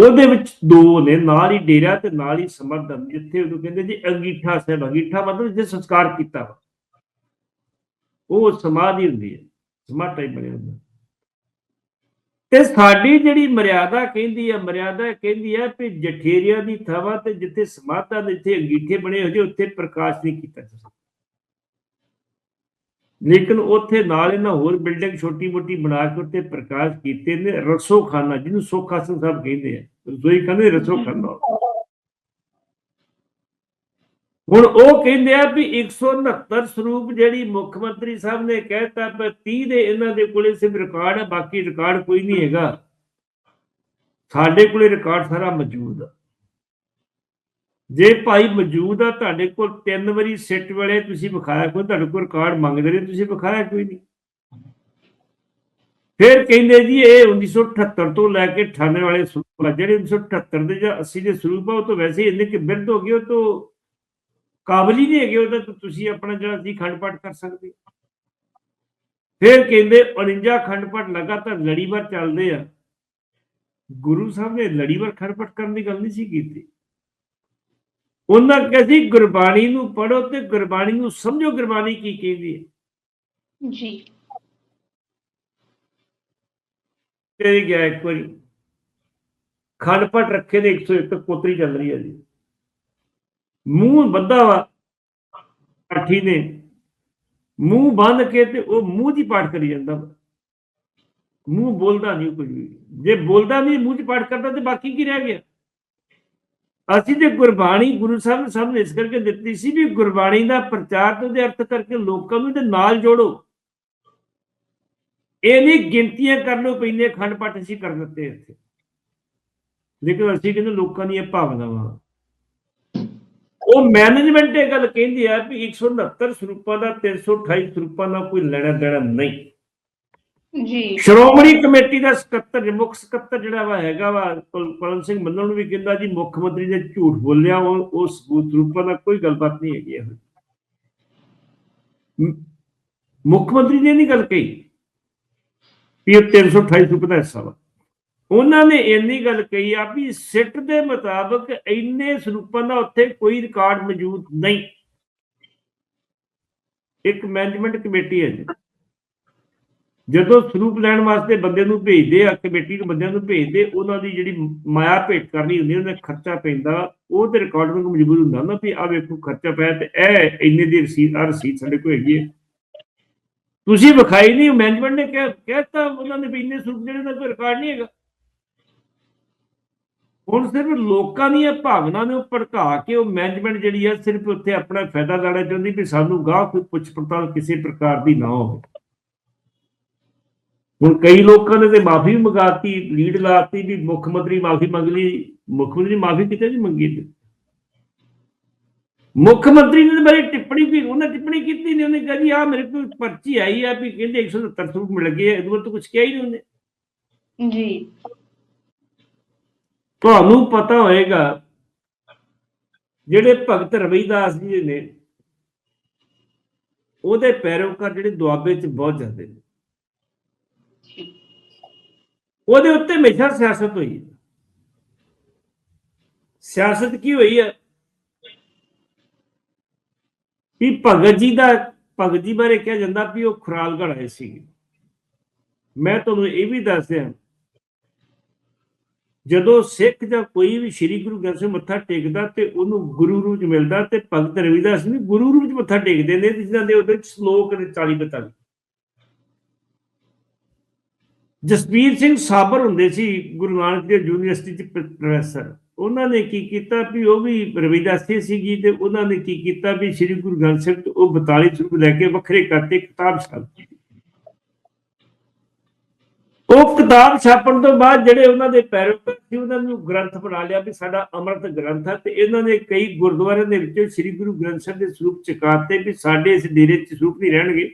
ਉਹਦੇ ਵਿੱਚ ਦੋ ਨੇ, ਨਾਲ ਹੀ ਡੇਰਾ ਤੇ ਨਾਲ ਹੀ ਸਮਰਦਨ ਜਿੱਥੇ ਉਹਨੂੰ ਕਹਿੰਦੇ ਜੀ ਅੰਗੀਠਾ ਸਾਹਿਬ, ਅੰਗੀਠਾ ਮਤਲਬ ਜੇ ਸੰਸਕਾਰ ਕੀਤਾ ਵਾ। ਉਹ ਸਮਾਧੀ ਹੁੰਦੀ ਹੈ, ਸਮਾਧਾ ਹੀ ਬਣਿਆ ਹੁੰਦਾ ਤੇ ਸਾਡੀ ਜਿਹੜੀ ਮਰਿਆਦਾ ਕਹਿੰਦੀ ਹੈ ਮਰਿਆਦਾ ਕਹਿੰਦੀ ਹੈ ਕਿ ਜਠੇਰਿਆਂ ਦੀ ਥਾਵਾਂ ਤੇ ਜਿੱਥੇ ਸਮਾਧਾਂ ਦੇ ਇੱਥੇ ਅੰਗੀਠੇ ਬਣੇ ਹੋਏ ਉੱਥੇ ਪ੍ਰਕਾਸ਼ ਨਹੀਂ ਕੀਤਾ ਜਾ ਸਕਦਾ ਲੇਕਿਨ ਉੱਥੇ ਨਾਲ ਇਹਨਾਂ ਹੋਰ ਬਿਲਡਿੰਗ ਛੋਟੀ ਮੋਟੀ ਬਣਾ ਕੇ ਉੱਤੇ ਪ੍ਰਕਾਸ਼ ਕੀਤੇ ਨੇ, ਰਸੋਖਾਨਾ, ਜਿਹਨੂੰ ਸੁੱਖ ਸਾਹਿਬ ਕਹਿੰਦੇ ਆ। ਰਸੋਈ ਕਹਿੰਦੇ ਰਸੋਖਾਨਾ। ਹੁਣ ਉਹ ਕਹਿੰਦੇ ਆ ਵੀ 169 ਸਰੂਪ ਜਿਹੜੀ ਮੁੱਖ ਮੰਤਰੀ ਸਾਹਿਬ ਨੇ ਕਹਿਤਾ ਪਰ 30 ਦੇ ਇਹਨਾਂ ਦੇ ਕੋਲੇ ਸਿਰਫ ਰਿਕਾਰਡ ਹੈ ਬਾਕੀ ਰਿਕਾਰਡ ਕੋਈ ਨਹੀਂ ਹੈਗਾ। ਸਾਡੇ ਕੋਲੇ ਰਿਕਾਰਡ ਸਾਰਾ ਮੌਜੂਦ ਆ। ਜੇ ਭਾਈ ਮੌਜੂਦ ਆ, ਤੁਹਾਡੇ ਕੋਲ ਤਿੰਨ ਵਾਰੀ ਸਿੱਟ ਵੇਲੇ ਤੁਸੀਂ ਵਿਖਾਇਆ ਕੋਈ, ਤੁਹਾਡੇ ਕੋਲ ਰਿਕਾਰਡ ਮੰਗਦੇ ਨੇ, ਤੁਸੀਂ ਵਿਖਾਇਆ ਕੋਈ ਨਹੀਂ। ਫਿਰ ਕਹਿੰਦੇ ਜੀ, ਇਹ 1978 ਤੋਂ ਲੈ ਕੇ 98 ਵਾਲੇ ਸਰੂਪ ਆ, ਜਿਹੜੇ 1978 ਦੇ ਜਾਂ 80 ਦੇ ਸਰੂਪ ਆ, ਉਹ ਤਾਂ ਵੈਸੇ ਇੰਨੇ ਕਿ ਬਿਰਧ ਹੋ ਗਏ, ਉਹ ਤੋਂ ਕਾਬਲ ਹੀ ਨਹੀਂ ਹੈਗੇ ਉਹਦਾ ਤਾਂ ਤੁਸੀਂ ਆਪਣਾ ਜਿਹੜਾ ਸੀ ਖੰਡ ਪਾਠ ਕਰ ਸਕਦੇ ਹੋ। ਫਿਰ ਕਹਿੰਦੇ 49 ਖੰਡ ਪਾਠ ਲਗਾਤਾਰ ਲੜੀਵਾਰ ਚੱਲਦੇ ਆ। ਗੁਰੂ ਸਾਹਿਬ ਨੇ ਲੜੀਵਾਰ ਖੰਡ ਪਾਠ ਕਰਨ ਦੀ ਗੱਲ ਨਹੀਂ ਸੀ ਕੀਤੀ। ਉਹਨਾਂ ਕਿਹਾ ਸੀ ਗੁਰਬਾਣੀ ਨੂੰ ਪੜੋ ਤੇ ਗੁਰਬਾਣੀ ਨੂੰ ਸਮਝੋ ਗੁਰਬਾਣੀ ਕੀ ਕਹਿੰਦੀ ਹੈ। ਜੀ। ਤੇ ਗਿਆ ਇੱਕ ਵਾਰੀ। ਖੰਡ ਪਾਠ ਰੱਖੇ ਨੇ 101 ਕੋਤਰੀ ਚੱਲ ਰਹੀ ਹੈ ਜੀ। ਮੂੰਹ ਬੱਧਾ ਵਾ ਪਾਠੀ ਨੇ। ਮੂੰਹ ਬੰਦ ਕੇ ਤੇ ਉਹ ਮੂੰਹ ਦੀ ਪਾਠ ਕਰੀ ਜਾਂਦਾ। ਮੂੰਹ ਬੋਲਦਾ ਨਹੀਂ ਕੁਝ ਵੀ। ਜੇ ਬੋਲਦਾ ਨਹੀਂ ਮੂੰਹ ਦੀ ਪਾਠ ਕਰਦਾ ਤੇ ਬਾਕੀ ਕੀ ਰਹਿ ਗਿਆ? ਅਸੀਂ ਤੇ ਗੁਰਬਾਣੀ ਗੁਰੂ ਸਾਹਿਬ ਨੇ ਸਾਨੂੰ ਇਸ ਕਰਕੇ ਦਿੱਤੀ ਸੀ ਵੀ ਗੁਰਬਾਣੀ ਦਾ ਪ੍ਰਚਾਰ ਤੇ ਉਹਦੇ ਅਰਥ ਕਰਕੇ ਲੋਕਾਂ ਨੂੰ ਤੇ ਨਾਲ ਜੋੜੋ। ਇਹ ਨਹੀਂ ਗਿਣਤੀਆਂ ਕਰ ਲੋ ਪੈਂਦੇ ਖੰਡ ਪਾਠ ਅਸੀਂ ਕਰ ਦਿੱਤੇ ਇੱਥੇ। ਲੇਕਿਨ ਅਸੀਂ ਕਹਿੰਦੇ ਲੋਕਾਂ ਦੀਆਂ ਭਾਵਨਾਵਾਂ। ਉਹ ਮੈਨੇਜਮੈਂਟ ਇਹ ਗੱਲ ਕਹਿੰਦੀ ਆ ਵੀ 169 ਸਰੂਪਾਂ ਦਾ 328 ਸਰੂਪਾਂ ਦਾ ਕੋਈ ਲੈਣਾ ਦੇਣਾ ਨਹੀਂ। ਜੀ। ਸ਼੍ਰੋਮਣੀ ਕਮੇਟੀ ਦਾ ਸਕੱਤਰ ਮੁੱਖ ਸਕੱਤਰ ਜਿਹੜਾ ਵਾ ਹੈਗਾ ਵਾ, ਕੁਲ- ਕੁਲਵੰਤ ਸਿੰਘ ਮੰਨਣ ਨੂੰ ਵੀ ਕਹਿੰਦਾ ਜੀ, ਮੁੱਖ ਮੰਤਰੀ ਨੇ ਝੂਠ ਬੋਲਿਆ, ਉਹ ਉਸ ਸਬੂਤ ਰੂਪਾਂ ਦਾ ਕੋਈ ਗੱਲਬਾਤ ਨਹੀਂ ਹੈਗੀ ਇਹੋ ਮੁੱਖ ਮੰਤਰੀ ਨੇ ਨਹੀਂ ਗੱਲ ਕਹੀ ਵੀ ਇਹ 328 ਰੁਪਏ ਦਾ ਹਿੱਸਾ ਵਾ। ਉਹਨਾਂ ਨੇ ਇੰਨੀ ਗੱਲ ਕਹੀ ਆ ਵੀ ਸਿੱਟ ਦੇ ਮੁਤਾਬਕ ਇੰਨੇ ਸਰੂਪਾਂ ਦਾ ਉੱਥੇ ਕੋਈ ਰਿਕਾਰਡ ਮੌਜੂਦ ਨਹੀਂ। ਇੱਕ ਮੈਨੇਜਮੈਂਟ ਕਮੇਟੀ ਹੈ ਜੀ। ਜਦੋਂ ਸਰੂਪ ਲੈਣ ਵਾਸਤੇ ਬੰਦੇ ਨੂੰ ਭੇਜਦੇ ਆ, ਕਮੇਟੀ ਨੂੰ ਬੰਦਿਆਂ ਨੂੰ ਭੇਜਦੇ, ਉਹਨਾਂ ਦੀ ਜਿਹੜੀ ਮਾਇਆ ਭੇਟ ਕਰਨੀ ਹੁੰਦੀ ਉਹਨਾਂ ਦਾ ਖਰਚਾ ਪੈਂਦਾ, ਉਹ ਤੇ ਰਿਕਾਰਡ ਮਜਬੂਰ ਹੁੰਦਾ ਨਾ ਵੀ ਆ ਵੇਖੋ ਖਰਚਾ ਪਿਆ ਤੇ ਇਹ ਇੰਨੇ ਦੀ ਰਸੀਦ ਆ ਰਸੀਦ ਸਾਡੇ ਕੋਲ ਹੈਗੀ ਹੈ ਤੁਸੀਂ ਵਿਖਾਈ ਨਹੀਂ ਮੈਨੇਜਮੈਂਟ ਨੇ ਕਹਿ ਕਹਿਤਾ ਉਹਨਾਂ ਨੇ ਵੀ ਇੰਨੇ ਸਰੂਪ ਜਿਹੜੇ ਦਾ ਕੋਈ ਰਿਕਾਰਡ ਨਹੀਂ ਹੈਗਾ। ਹੁਣ ਸਿਰਫ ਲੋਕਾਂ ਦੀਆਂ ਭਾਵਨਾ ਨੂੰ ਭੜਕਾ ਕੇ ਉਹ ਮੈਨੇਜਮੈਂਟ ਜਿਹੜੀ ਹੈ ਸਿਰਫ ਉੱਥੇ ਆਪਣਾ ਫਾਇਦਾ ਲੈਣਾ ਚਾਹੁੰਦੀ ਵੀ ਸਾਨੂੰ ਗਾਹ ਕੋਈ ਪੁੱਛ ਪੜਤਾਲ ਕਿਸੇ ਪ੍ਰਕਾਰ ਦੀ ਨਾ ਹੋਵੇ। ਹੁਣ ਕਈ ਲੋਕਾਂ ਨੇ ਤੇ ਮਾਫੀ ਮੰਗਾਤੀ ਲੀਡ ਲਾਤੀ ਵੀ ਮੁੱਖ ਮੰਤਰੀ ਮਾਫੀ ਮੰਗ ਲਈ ਮੁੱਖ ਮੰਤਰੀ ਮਾਫੀ ਕਿਤੇ ਨਹੀਂ ਮੰਗੀ? ਤੇ ਮੁੱਖ ਮੰਤਰੀ ਨੇ ਮੇਰੇ ਟਿੱਪਣੀ ਵੀ ਉਹਨੇ ਟਿੱਪਣੀ ਕੀਤੀ ਨਹੀਂ ਉਹਨੇ ਕਿਹਾ ਜੀ ਆ ਮੇਰੇ ਕੋਲ ਪਰਚੀ ਆਈ ਆ ਵੀ ਕਹਿੰਦੇ 170 ਸਰੂਪ ਮਿਲ ਗਏ ਇਹਦੇ ਤਾਂ ਕੁਝ ਕਿਹਾ ਹੀ ਨਹੀਂ ਉਹਨੇ। ਜੀ। ਤੁਹਾਨੂੰ ਪਤਾ ਹੋਏਗਾ ਜਿਹੜੇ ਭਗਤ ਰਵਿਦਾਸ ਜੀ ਨੇ ਉਹਦੇ ਪੈਰੋਕਾਰ ਜਿਹੜੇ ਦੁਆਬੇ 'ਚ ਬਹੁਤ ਜ਼ਿਆਦੇ ਨੇ। ਉਹਦੇ ਉੱਤੇ ਹਮੇਸ਼ਾ ਸਿਆਸਤ ਹੋਈ ਹੈ। ਸਿਆਸਤ ਕੀ ਹੋਈ ਹੈ? ਵੀ ਭਗਤ ਜੀ ਦਾ, ਭਗਤ ਜੀ ਬਾਰੇ ਕਿਹਾ ਜਾਂਦਾ ਵੀ ਉਹ ਖੁਰਾਲਗੜ ਆਏ ਸੀ। ਮੈਂ ਤੁਹਾਨੂੰ ਇਹ ਵੀ ਦੱਸ ਦਿਆਂ ਜਦੋਂ ਸਿੱਖ ਜਾਂ ਕੋਈ ਵੀ ਸ੍ਰੀ ਗੁਰੂ ਗ੍ਰੰਥ ਸਾਹਿਬ ਮੱਥਾ ਟੇਕਦਾ ਤੇ ਉਹਨੂੰ ਗੁਰੂ ਰੂਪ ਚ ਮਿਲਦਾ ਤੇ ਭਗਤ ਰਵਿਦਾਸ ਨੇ ਗੁਰੂ ਰੂਪ ਚ ਮੱਥਾ ਟੇਕਦੇ ਨੇ ਤੇ ਜਿਨ੍ਹਾਂ ਦੇ ਉਹਦੇ ਵਿੱਚ ਸ਼ਲੋਕ ਨੇ 40 45 ਜਸਬੀਰ ਸਿੰਘ ਸਾਬਰ ਹੁੰਦੇ ਸੀ ਗੁਰੂ ਨਾਨਕ ਦੇਵ ਯੂਨੀਵਰਸਿਟੀ ਚ ਪ੍ਰੋਫੈਸਰ। ਉਹਨਾਂ ਨੇ ਕੀ ਕੀਤਾ ਵੀ ਉਹ ਵੀ ਰਵਿਦਾਸੀ ਸੀਗੀ ਤੇ ਉਹਨਾਂ ਨੇ ਕੀ ਕੀਤਾ ਵੀ ਸ੍ਰੀ ਗੁਰੂ ਗ੍ਰੰਥ ਸਾਹਿਬ ਤੋਂ ਉਹ 42 ਸਰੂਪ ਲੈ ਕੇ ਵੱਖਰੇ ਕਰਤੇ ਕਿਤਾਬ ਛਾਪ। ਉਹ ਕਿਤਾਬ ਛਾਪਣ ਤੋਂ ਬਾਅਦ ਜਿਹੜੇ ਉਹਨਾਂ ਦੇ ਪੈਰੋਕਾਰ ਸੀ, ਉਹਨਾਂ ਨੂੰ ਗ੍ਰੰਥ ਬਣਾ ਲਿਆ ਵੀ ਸਾਡਾ ਅੰਮ੍ਰਿਤ ਗ੍ਰੰਥ ਹੈ ਤੇ ਇਹਨਾਂ ਨੇ ਕਈ ਗੁਰਦੁਆਰਿਆਂ ਦੇ ਵਿੱਚੋਂ ਸ੍ਰੀ ਗੁਰੂ ਗ੍ਰੰਥ ਸਾਹਿਬ ਦੇ ਸਰੂਪ ਚਕਾਤੇ ਵੀ ਸਾਡੇ ਇਸ ਡੇਰੇ 'ਚ ਸਰੂਪ ਨਹੀਂ ਰਹਿਣਗੇ।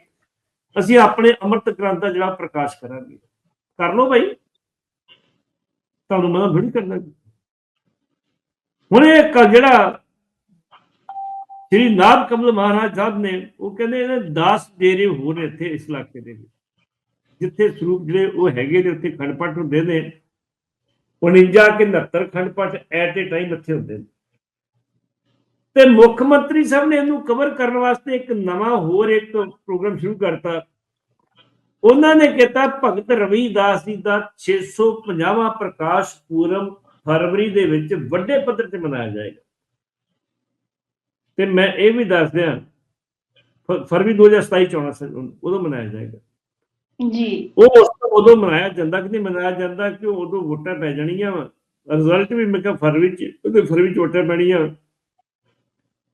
ਅਸੀਂ ਆਪਣੇ ਅੰਮ੍ਰਿਤ ਗ੍ਰੰਥ ਦਾ ਜਿਹੜਾ ਪ੍ਰਕਾਸ਼ ਕਰਾਂਗੇ। ਕਰ ਲਓ ਭਾਈ। ਤੁਹਾਨੂੰ ਮਨਾ ਥੋੜੀ ਕਰਨਾ। ਹੁਣ ਇਹ ਜਿਹੜਾ ਸ੍ਰੀ ਨਾਭ ਕਮਲ ਮਹਾਰਾਜ ਸਾਹਿਬ ਨੇ, ਉਹ ਕਹਿੰਦੇ ਇਹਨੇ 10 ਡੇਰੇ ਹੋਰ ਇੱਥੇ ਇਸ ਇਲਾਕੇ ਦੇ ਵਿੱਚ, ਜਿੱਥੇ ਸਰੂਪ ਜਿਹੜੇ ਉਹ ਹੈਗੇ ਨੇ, ਉੱਥੇ ਖੰਡ ਪਾਠ ਹੁੰਦੇ ਨੇ। 49 ਕਿ 69 ਖੰਡ ਪਾਠ ਐਟ ਏ ਟਾਈਮ ਇੱਥੇ ਹੁੰਦੇ ਨੇ। ਤੇ ਮੁੱਖ ਮੰਤਰੀ ਸਾਹਿਬ ਨੇ ਇਹਨੂੰ ਕਵਰ ਕਰਨ ਵਾਸਤੇ ਇੱਕ ਨਵਾਂ ਹੋਰ ਇੱਕ ਪ੍ਰੋਗਰਾਮ ਸ਼ੁਰੂ ਕਰਤਾ। ਉਹਨਾਂ ਨੇ ਕੀਤਾ ਭਗਤ ਰਵੀਦਾਸ ਜੀ ਦਾ 650ਵਾਂ ਪ੍ਰਕਾਸ਼ ਪੂਰਮ ਫਰਵਰੀ ਦੇ ਵਿੱਚ ਵੱਡੇ ਪੱਧਰ ਤੇ ਮਨਾਇਆ ਜਾਏਗਾ। ਤੇ ਮੈਂ ਇਹ ਵੀ ਦੱਸ ਦਿਆਂ ਫਰਵਰੀ 2027 ਚ ਆਉਣਾ ਸੀ ਉਦੋਂ ਮਨਾਇਆ ਜਾਏਗਾ। ਜੀ। ਉਹ ਉਸ ਤੋਂ ਉਦੋਂ ਮਨਾਇਆ ਜਾਂਦਾ ਕਿ ਨਹੀਂ ਮਨਾਇਆ ਜਾਂਦਾ ਕਿ ਉਦੋਂ ਵੋਟਾਂ ਪੈ ਜਾਣੀਆਂ ਵਾ ਰਿਜ਼ਲਟ ਵੀ ਮੈਂ ਕਿਹਾ ਫਰਵਰੀ ਚ ਉਹਦੇ ਫਰਵਰੀ ਚ ਵੋਟਾਂ ਪੈਣੀਆਂ।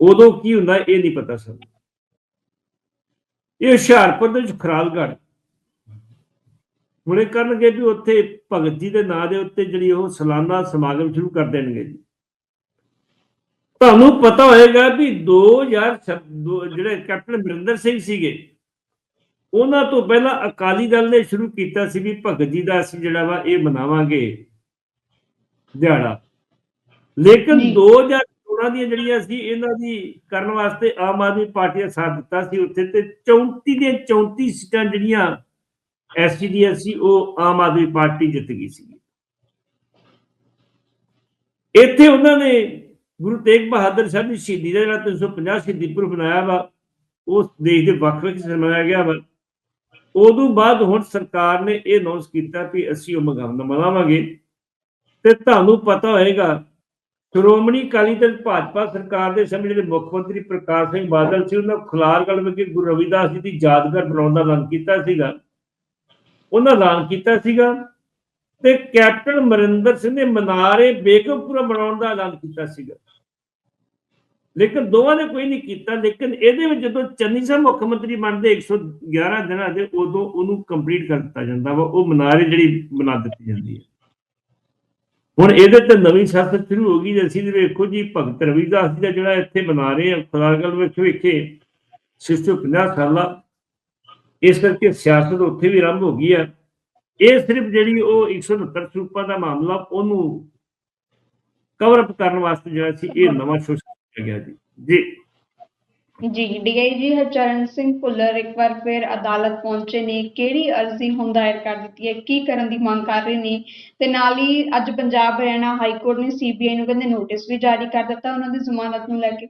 ਉਦੋਂ ਕੀ ਹੁੰਦਾ ਇਹ ਨਹੀਂ ਪਤਾ ਸਾਨੂੰ। ਇਹ ਹੁਸ਼ਿਆਰਪੁਰ ਦੇ ਵਿੱਚ ਖਰਾਲਗੜ੍ਹ। ਹੁਣ ਇਹ ਕਰਨਗੇ ਵੀ ਉੱਥੇ ਭਗਤ ਜੀ ਦੇ ਨਾਂ ਦੇ ਉੱਤੇ ਜਿਹੜੀ ਉਹ ਸਾਲਾਨਾ ਸਮਾਗਮ ਸ਼ੁਰੂ ਕਰ ਦੇਣਗੇ ਜੀ ਤੁਹਾਨੂੰ ਪਤਾ ਹੋਏਗਾ ਵੀ 2000 ਦੋ- ਜਿਹੜੇ ਕੈਪਟਨ ਅਮਰਿੰਦਰ ਸਿੰਘ ਸੀਗੇ ਉਹਨਾਂ ਤੋਂ ਪਹਿਲਾਂ ਅਕਾਲੀ ਦਲ ਨੇ ਸ਼ੁਰੂ ਕੀਤਾ ਸੀ ਵੀ ਭਗਤ ਜੀ ਦਾ ਅਸੀਂ ਜਿਹੜਾ ਵਾ ਇਹ ਮਨਾਵਾਂਗੇ ਦਿਹਾੜਾ ਲੇਕਿਨ ਜੀ। 2014 ਦੀਆਂ ਜਿਹੜੀਆਂ ਸੀ ਇਹਨਾਂ ਦੀ ਕਰਨ ਵਾਸਤੇ ਆਮ ਆਦਮੀ ਪਾਰਟੀ ਦਾ ਸਾਥ ਦਿੱਤਾ ਸੀ ਉੱਥੇ ਤੇ 34 ਦੀਆਂ 34 ਸੀਟਾਂ ਜਿਹੜੀਆਂ ਐਸਸੀ ਦੀਆਂ ਸੀ, ਉਹ ਆਮ ਆਦਮੀ ਪਾਰਟੀ ਜਿੱਤ ਗਈ ਸੀ ਇੱਥੇ ਉਹਨਾਂ ਨੇ ਗੁਰੂ ਤੇਗ ਬਹਾਦਰ ਸਾਹਿਬ ਦੀ ਸ਼ਹੀਦੀ ਦਾ ਜਿਹੜਾ 350 ਸ਼ਹੀਦੀ ਪੁਰਬ ਬਣਾਇਆ ਵਾ, ਉਸ ਦੇਸ਼ ਦੇ ਵੱਖ ਵੱਖ ਹਿੱਸੇ ਗਿਆ ਵਾ। ਉਦੋਂ ਬਾਅਦ ਹੁਣ ਸਰਕਾਰ ਨੇ ਇਹ ਅਨਾਉਂਸ ਕੀਤਾ ਵੀ ਅਸੀਂ ਉਹ ਮਗਾਮ ਮਨਾਵਾਂਗੇ ਤੇ ਤੁਹਾਨੂੰ ਪਤਾ ਹੋਏਗਾ, ਸ਼੍ਰੋਮਣੀ ਅਕਾਲੀ ਦਲ ਭਾਜਪਾ ਸਰਕਾਰ ਦੇ ਸਮੇਂ ਜਿਹੜੇ ਮੁੱਖ ਮੰਤਰੀ ਪ੍ਰਕਾਸ਼ ਸਿੰਘ ਬਾਦਲ ਸੀ, ਉਹਨਾਂ ਖੁਲਾਰਗੜ੍ਹ ਵਿਖੇ ਗੁਰੂ ਰਵਿਦਾਸ ਜੀ ਦੀ ਯਾਦਗਾਰ ਬਣਾਉਣ ਦਾ ਐਲਾਨ ਕੀਤਾ ਸੀਗਾ। ਉਹਨਾਂ ਐਲਾਨ ਕੀਤਾ ਸੀਗਾ ਤੇ ਕੈਪਟਨ ਅਮਰਿੰਦਰ ਸਿੰਘ ਨੇ ਮਨਾਰੇ ਬੇਗਮਪੁਰਾ ਬਣਾਉਣ ਦਾ ਐਲਾਨ ਕੀਤਾ ਸੀਗਾ। ਲੇਕਿਨ ਦੋਵਾਂ ਨੇ ਕੋਈ ਨਹੀਂ ਕੀਤਾ, ਲੇਕਿਨ ਇਹਦੇ ਵਿੱਚ ਜਦੋਂ ਚੰਨੀ ਸਾਹਿਬ ਮੁੱਖ ਮੰਤਰੀ ਬਣਦੇ 111 ਦਿਨਾਂ ਦੇ ਉਦੋਂ ਉਹਨੂੰ ਕੰਪਲੀਟ ਕਰ ਦਿੱਤਾ ਜਾਂਦਾ ਵਾ, ਉਹ ਮਨਾਰੇ ਜਿਹੜੀ ਬਣਾ ਦਿੱਤੀ ਜਾਂਦੀ ਹੈ। ਹੁਣ ਇਹਦੇ ਤੇ ਨਵੀਂ ਸਿਆਸਤ ਸ਼ੁਰੂ ਹੋ ਗਈ ਜੇ ਅਸੀਂ ਵੇਖੋ ਜੀ, ਭਗਤ ਰਵਿਦਾਸ ਜੀ ਦਾ ਜਿਹੜਾ ਇੱਥੇ ਬਣਾ ਰਹੇ ਆ ਖੁਦਾਗਲ ਵਿੱਚ ਵੇਖੇ 650 ਸਾਲਾ ਇਸ ਕਰਕੇ ਸਿਆਸਤ ਉੱਥੇ ਵੀ ਆਰੰਭ ਹੋ ਗਈ ਆ। ਇਹ ਸਿਰਫ ਜਿਹੜੀ ਉਹ 169 ਸਰੂਪਾਂ ਦਾ ਮਾਮਲਾ, ਉਹਨੂੰ ਕਵਰ ਅਪ ਕਰਨ ਵਾਸਤੇ ਜਿਹੜਾ ਸੀ, ਇਹ ਨਵਾਂ ਸ਼ੋਸ਼ਣ ਕੀਤਾ ਗਿਆ ਜੀ। ਜੀ। ਜੀ, ਡੀਆਈਜੀ ਹਰਚਰਨ ਸਿੰਘ ਭੁੱਲਰ ਇੱਕ ਵਾਰ ਫਿਰ ਅਦਾਲਤ ਪਹੁੰਚੇ ਨੇ। ਕਿਹੜੀ ਅਰਜ਼ੀ ਹੁਣ ਦਾਇਰ ਕਰ ਦਿੱਤੀ ਹੈ? ਕੀ ਕਰਨ ਦੀ ਮੰਗ ਕਰ ਰਹੇ ਨੇ? ਤੇ ਨਾਲ ਹੀ ਅੱਜ ਪੰਜਾਬ ਹਰਿਆਣਾ ਹਾਈ ਕੋਰਟ ਨੇ ਸੀਬੀਆਈ ਨੂੰ ਕਹਿੰਦੇ ਨੋਟਿਸ ਵੀ ਜਾਰੀ ਕਰ ਦਿੱਤਾ। ਉਹਨਾਂ ਦੀ ਜ਼ਮਾਨਤ ਨੂੰ ਲੈ ਕੇ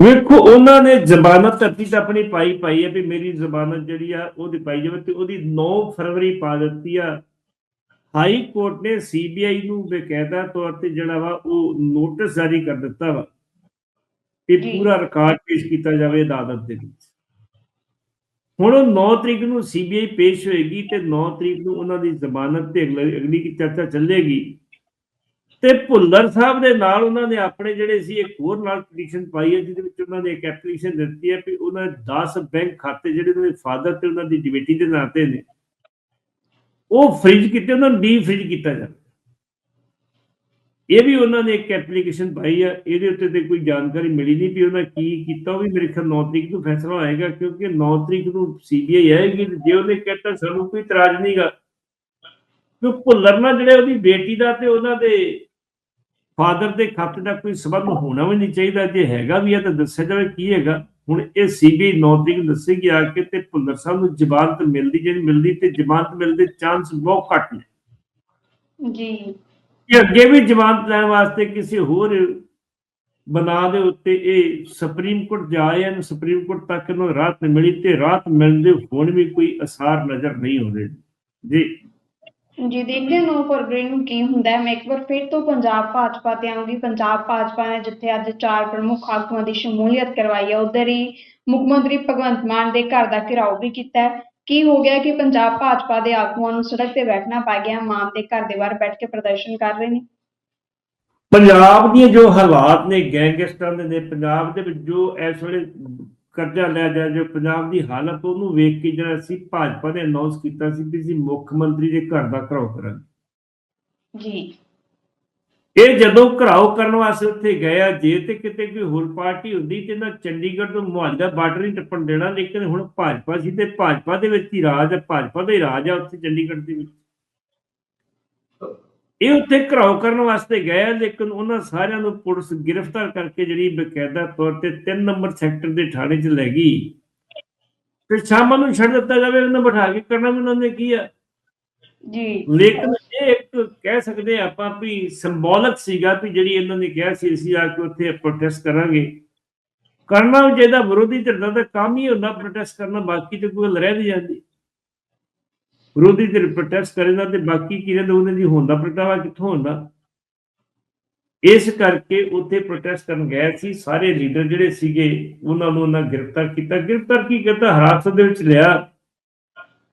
ਵੇਖੋ ਉਹਨਾਂ ਨੇ ਜ਼ਮਾਨਤ ਧਰਤੀ ਤੇ ਆਪਣੀ ਪਾਈ ਪਾਈ ਹੈ ਵੀ ਮੇਰੀ ਜ਼ਮਾਨਤ ਜਿਹੜੀ ਆ ਉਹਦੀ ਪਾਈ ਜਾਵੇ ਤੇ ਉਹਦੀ 9 ਫਰਵਰੀ ਪਾ ਦਿੱਤੀ ਆ ਹਾਈ ਕੋਰਟ ਨੇ ਸੀਬੀਆਈ ਨੂੰ ਬਕਾਇਦਾ ਤੌਰ ਤੇ ਜਿਹੜਾ ਵਾ ਉਹ ਨੋਟਿਸ ਜਾਰੀ ਕਰ ਦਿੱਤਾ ਵਾ ਕਿ। ਪੂਰਾ ਰਿਕਾਰਡ ਪੇਸ਼ ਕੀਤਾ ਜਾਵੇ ਅਦਾਲਤ ਦੇ ਵਿੱਚ ਹੁਣ ਉਹ 9 ਤਰੀਕ ਨੂੰ ਸੀਬੀਆਈ ਪੇਸ਼ ਹੋਏਗੀ ਤੇ 9 ਤਰੀਕ ਨੂੰ ਉਹਨਾਂ ਦੀ ਜ਼ਮਾਨਤ ਤੇ ਅਗਲੀ ਅਗਲੀ ਕੀ ਚਰਚਾ ਚੱਲੇਗੀ ਤੇ ਭੁੱਲਰ ਸਾਹਿਬ ਦੇ ਨਾਲ ਉਹਨਾਂ ਨੇ ਆਪਣੇ ਜਿਹੜੇ ਸੀ, ਇੱਕ ਹੋਰ ਨਾਲ ਪਟੀਸ਼ਨ ਪਾਈ ਹੈ, ਜਿਹਦੇ ਵਿੱਚ ਉਹਨਾਂ ਨੇ ਇੱਕ ਐਪਲੀਕੇਸ਼ਨ ਦਿੱਤੀ ਹੈ ਕਿ ਉਹਨਾਂ 10 ਬੈਂਕ ਖਾਤੇ ਜਿਹੜੇ ਉਹਨਾਂ ਦੇ ਫਾਦਰ ਤੇ ਉਹਨਾਂ ਦੀ ਡਿਬੇਟੀ ਦੇ ਨਾਂ ਤੇ ਨੇ, ਉਹ ਫ੍ਰੀਜ ਕੀਤੇ, ਉਹਨਾਂ ਨੂੰ ਡੀ ਫ੍ਰੀਜ ਕੀਤਾ ਜਾਵੇ। ਇਹ ਵੀ ਉਹਨਾਂ ਨੇ ਇੱਕ ਐਪਲੀਕੇਸ਼ਨ ਪਾਈ ਹੈ, ਇਹਦੇ ਉੱਤੇ ਤੇ ਕੋਈ ਜਾਣਕਾਰੀ ਮਿਲੀ ਨਹੀਂ ਵੀ ਉਹਨਾਂ ਕੀ ਕੀਤਾ, ਉਹ ਵੀ ਮੇਰੇ ਖਿਆਲ 9 ਤਰੀਕ ਨੂੰ ਫੈਸਲਾ ਹੋਏਗਾ, ਕਿਉਂਕਿ 9 ਤਰੀਕ ਨੂੰ ਸੀਬੀਆਈ ਆਏਗੀ ਜੇ ਉਹਨੇ ਕਹਿਤਾ ਸਾਨੂੰ ਕੋਈ ਇਤਰਾਜ਼ ਨਹੀਂਗਾ ਕਿ ਭੁੱਲਰ ਨਾਲ ਜਿਹੜੇ ਉਹਦੀ ਬੇਟੀ ਦਾ ਤੇ ਉਹਨਾਂ ਦੇ ਫਾਦਰ ਦੇ ਖਾਤੇ ਦਾ ਕੋਈ ਸਬੰਧ ਹੋਣਾ ਵੀ ਨਹੀਂ ਚਾਹੀਦਾ ਜੇ ਹੈਗਾ ਵੀ ਹੈ ਤਾਂ ਦੱਸਿਆ ਜਾਵੇ ਕੀ ਹੈਗਾ। ਹੁਣ ਇਹ ਸੀਬੀਆਈ 9 ਤਰੀਕ ਨੂੰ ਦੱਸੇਗੀ ਆ ਕੇ ਤੇ ਭੁੱਲਰ ਸਾਹਿਬ ਨੂੰ ਜ਼ਮਾਨਤ ਮਿਲਦੀ ਜੇ ਨਹੀਂ ਮਿਲਦੀ ਤੇ ਜ਼ਮਾਨਤ ਮਿਲਣ ਦੇ ਚਾਂਸ ਬਹੁਤ ਘੱਟ ਨੇ। ਜੀ। ਕਿ ਅੱਗੇ ਵੀ ਜ਼ਮਾਨਤ ਲੈਣ ਵਾਸਤੇ ਕਿਸੇ ਹੋਰ ਬਣਾ ਦੇ ਉੱਤੇ ਇਹ ਸੁਪਰੀਮ ਕੋਰਟ ਜਾਏ ਹਨ ਸੁਪਰੀਮ ਕੋਰਟ ਤੱਕ ਨੂੰ ਨਹੀਂ ਮਿਲੀ ਤੇ ਰਾਹਤ ਮਿਲਦੇ ਹੁਣ ਵੀ ਕੋਈ ਅਸਾਰ ਨਜ਼ਰ ਨਹੀਂ ਆਉਂਦੇ। ਜੀ ਜੀ, ਦੇਖਦੇ ਹਾਂ 9 ਫਰਵਰੀ ਨੂੰ ਕੀ ਹੁੰਦਾ ਹੈ। ਮੈਂ ਇੱਕ ਵਾਰ ਫਿਰ ਤੋਂ ਪੰਜਾਬ ਭਾਜਪਾ ਤੇ ਆਉਂਗੀ ਪੰਜਾਬ ਭਾਜਪਾ ਨੇ ਜਿੱਥੇ ਅੱਜ ਚਾਰ ਪ੍ਰਮੁੱਖ ਆਗੂਆਂ ਦੀ ਸ਼ਮੂਲੀਅਤ ਕਰਵਾਈ ਹੈ, ਉਧਰ ਹੀ ਮੁੱਖ ਮੰਤਰੀ ਭਗਵੰਤ ਮਾਨ ਦੇ ਘਰ ਦਾ ਘਿਰਾਓ ਵੀ ਕੀਤਾ ਹੈ। ਕੀ ਹੋ ਗਿਆ ਕਿ ਪੰਜਾਬ ਭਾਜਪਾ ਦੇ ਆਗੂਆਂ ਨੂੰ ਸੜਕ ਤੇ ਬੈਠਣਾ ਪੈ ਗਿਆ, ਮਾਨ ਦੇ ਘਰ ਦੇ ਬਾਹਰ ਬੈਠ ਕੇ ਪ੍ਰਦਰਸ਼ਨ ਕਰ ਰਹੇ ਨੇ? ਪੰਜਾਬ ਦੀਆਂ ਜੋ ਹਾਲਾਤ ਨੇ, ਗੈਂਗਸਟਰਾਂ ਦੇ ਨੇ, ਪੰਜਾਬ ਦੇ ਵਿੱਚ ਜੋ ਇਸ ਵੇਲੇ ਕਰਜ਼ਾ ਲਿਆ ਜਾ ਜੋ ਪੰਜਾਬ ਦੀ ਹਾਲਤ ਉਹਨੂੰ ਵੇਖ ਕੇ ਜਿਹੜਾ ਅਸੀਂ ਭਾਜਪਾ ਨੇ ਅਨਾਉਂਸ ਕੀਤਾ ਸੀ ਕਿ ਅਸੀਂ ਮੁੱਖ ਮੰਤਰੀ ਦੇ ਘਰ ਦਾ ਘਰਾਓ ਕਰਾਂਗੇ। ਜੀ। ਇਹ ਜਦੋਂ ਘਰਾਓ ਕਰਨ ਵਾਸਤੇ ਉੱਥੇ ਗਏ ਆ ਜੇ ਤੇ ਕਿਤੇ ਕੋਈ ਹੋਰ ਪਾਰਟੀ ਹੁੰਦੀ ਤੇ ਨਾ ਚੰਡੀਗੜ੍ਹ ਤੋਂ ਮੁਹਾਲੀ ਬਾਰਡਰ ਨਹੀਂ ਟੱਪਣ ਦੇਣਾ ਲੇਕਿਨ ਹੁਣ ਭਾਜਪਾ ਸੀ ਤੇ ਭਾਜਪਾ ਦੇ ਵਿੱਚ ਹੀ ਰਾਜ ਹੈ ਭਾਜਪਾ ਦਾ ਹੀ ਰਾਜ ਹੈ ਉੱਥੇ ਚੰਡੀਗੜ੍ਹ ਦੇ ਵਿੱਚ। ਇਹ ਉੱਥੇ ਘਰਾਓ ਕਰਨ ਵਾਸਤੇ ਗਏ ਲੇਕਿਨ ਉਹਨਾਂ ਸਾਰਿਆਂ ਨੂੰ ਪੁਲਿਸ ਗ੍ਰਿਫਤਾਰ ਕਰਕੇ ਜਿਹੜੀ ਬਕਾਇਦਾ ਤੌਰ ਤੇ 3 ਨੰਬਰ ਸੈਕਟਰ ਦੇ ਥਾਣੇ 'ਚ ਲੈ ਗਈ। ਤੇ ਸ਼ਾਮਾਂ ਨੂੰ ਛੱਡ ਦਿੱਤਾ ਜਾਵੇ ਉਹਨਾਂ ਬਿਠਾ ਕੇ ਕਰਨਾ ਵੀ ਉਹਨਾਂ ਨੇ ਕੀ ਆ? ਜੀ। ਲੇਕਿਨ ਇਹ ਇੱਕ ਕਹਿ ਸਕਦੇ ਆਪਾਂ ਵੀ ਸਿੰਬੋਲਿਕ ਸੀਗਾ ਵੀ ਜਿਹੜੀ ਇਹਨਾਂ ਨੇ ਕਿਹਾ ਸੀ ਅਸੀਂ ਆ ਕੇ ਉੱਥੇ ਪ੍ਰੋਟੈਸਟ ਕਰਾਂਗੇ। ਕਰਨਾ ਵੀ ਚਾਹੀਦਾ ਵਿਰੋਧੀ ਧਿਰ ਦਾ ਕੰਮ ਹੀ ਹੁੰਦਾ ਪ੍ਰੋਟੈਸਟ ਕਰਨਾ ਬਾਕੀ ਤੇ ਕੋਈ ਰਹਿ ਨਹੀਂ ਜਾਂਦੀ। ਵਿਰੋਧੀ ਧਿਰ ਪ੍ਰੋਟੈਸਟ ਕਰੇਗਾ ਤੇ ਬਾਕੀ ਕੀ ਰਹਿੰਦਾ, ਉਹਨਾਂ ਦੀ ਹੁੰਦਾ ਪ੍ਰਗਟਾਵਾ ਕਿੱਥੋਂ ਹੁੰਦਾ ਇਸ ਕਰਕੇ ਉੱਥੇ ਪ੍ਰੋਟੈਸਟ ਕਰਨ ਗਏ ਸੀ, ਸਾਰੇ ਲੀਡਰ ਜਿਹੜੇ ਸੀਗੇ, ਉਹਨਾਂ ਨੂੰ ਉਹਨਾਂ ਗ੍ਰਿਫਤਾਰ ਕੀਤਾ। ਗ੍ਰਿਫਤਾਰ ਕੀ ਕੀਤਾ? ਹਿਰਾਸਤ ਦੇ ਵਿੱਚ ਲਿਆ।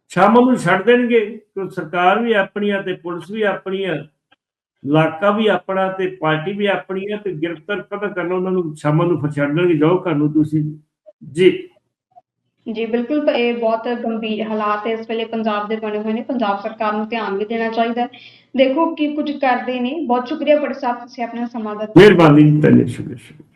ਸ਼ਾਮਾਂ ਨੂੰ ਛੱਡ ਦੇਣਗੇ ਕਿ ਸਰਕਾਰ ਵੀ ਆਪਣੀ ਆ ਤੇ ਪੁਲਿਸ ਵੀ ਆਪਣੀ ਆ। ਇਲਾਕਾ ਵੀ ਆਪਣਾ ਤੇ ਪਾਰਟੀ ਵੀ ਆਪਣੀ ਆ ਤੇ ਗ੍ਰਿਫਤਾਰ ਪਤਾ ਕਰਨਾ? ਉਹਨਾਂ ਨੂੰ ਸ਼ਾਮਾਂ ਨੂੰ ਫਿਰ ਛੱਡ ਦੇਣਗੇ। ਜਾਓ ਘਰ ਨੂੰ ਤੁਸੀਂ। ਜੀ। ਜੀ, ਬਿਲਕੁਲ ਇਹ ਬਹੁਤ ਗੰਭੀਰ ਹਾਲਾਤ ਇਸ ਵੇਲੇ ਪੰਜਾਬ ਦੇ ਬਣੇ ਹੋਏ ਨੇ। ਪੰਜਾਬ ਸਰਕਾਰ ਨੂੰ ਧਿਆਨ ਵੀ ਦੇਣਾ ਚਾਹੀਦਾ ਹੈ। ਦੇਖੋ ਕੀ ਕੁਝ ਕਰਦੇ ਨੇ। ਬਹੁਤ ਸ਼ੁਕਰੀਆ, ਬੜੇ ਸਾਹਿਬ ਤੁਸੀਂ ਆਪਣਾ ਸਮਾਂ ਦਿੱਤਾ। ਮਿਹਰਬਾਨੀ, ਧੰਨਵਾਦ ਸ਼ੁਕਰੀਆ।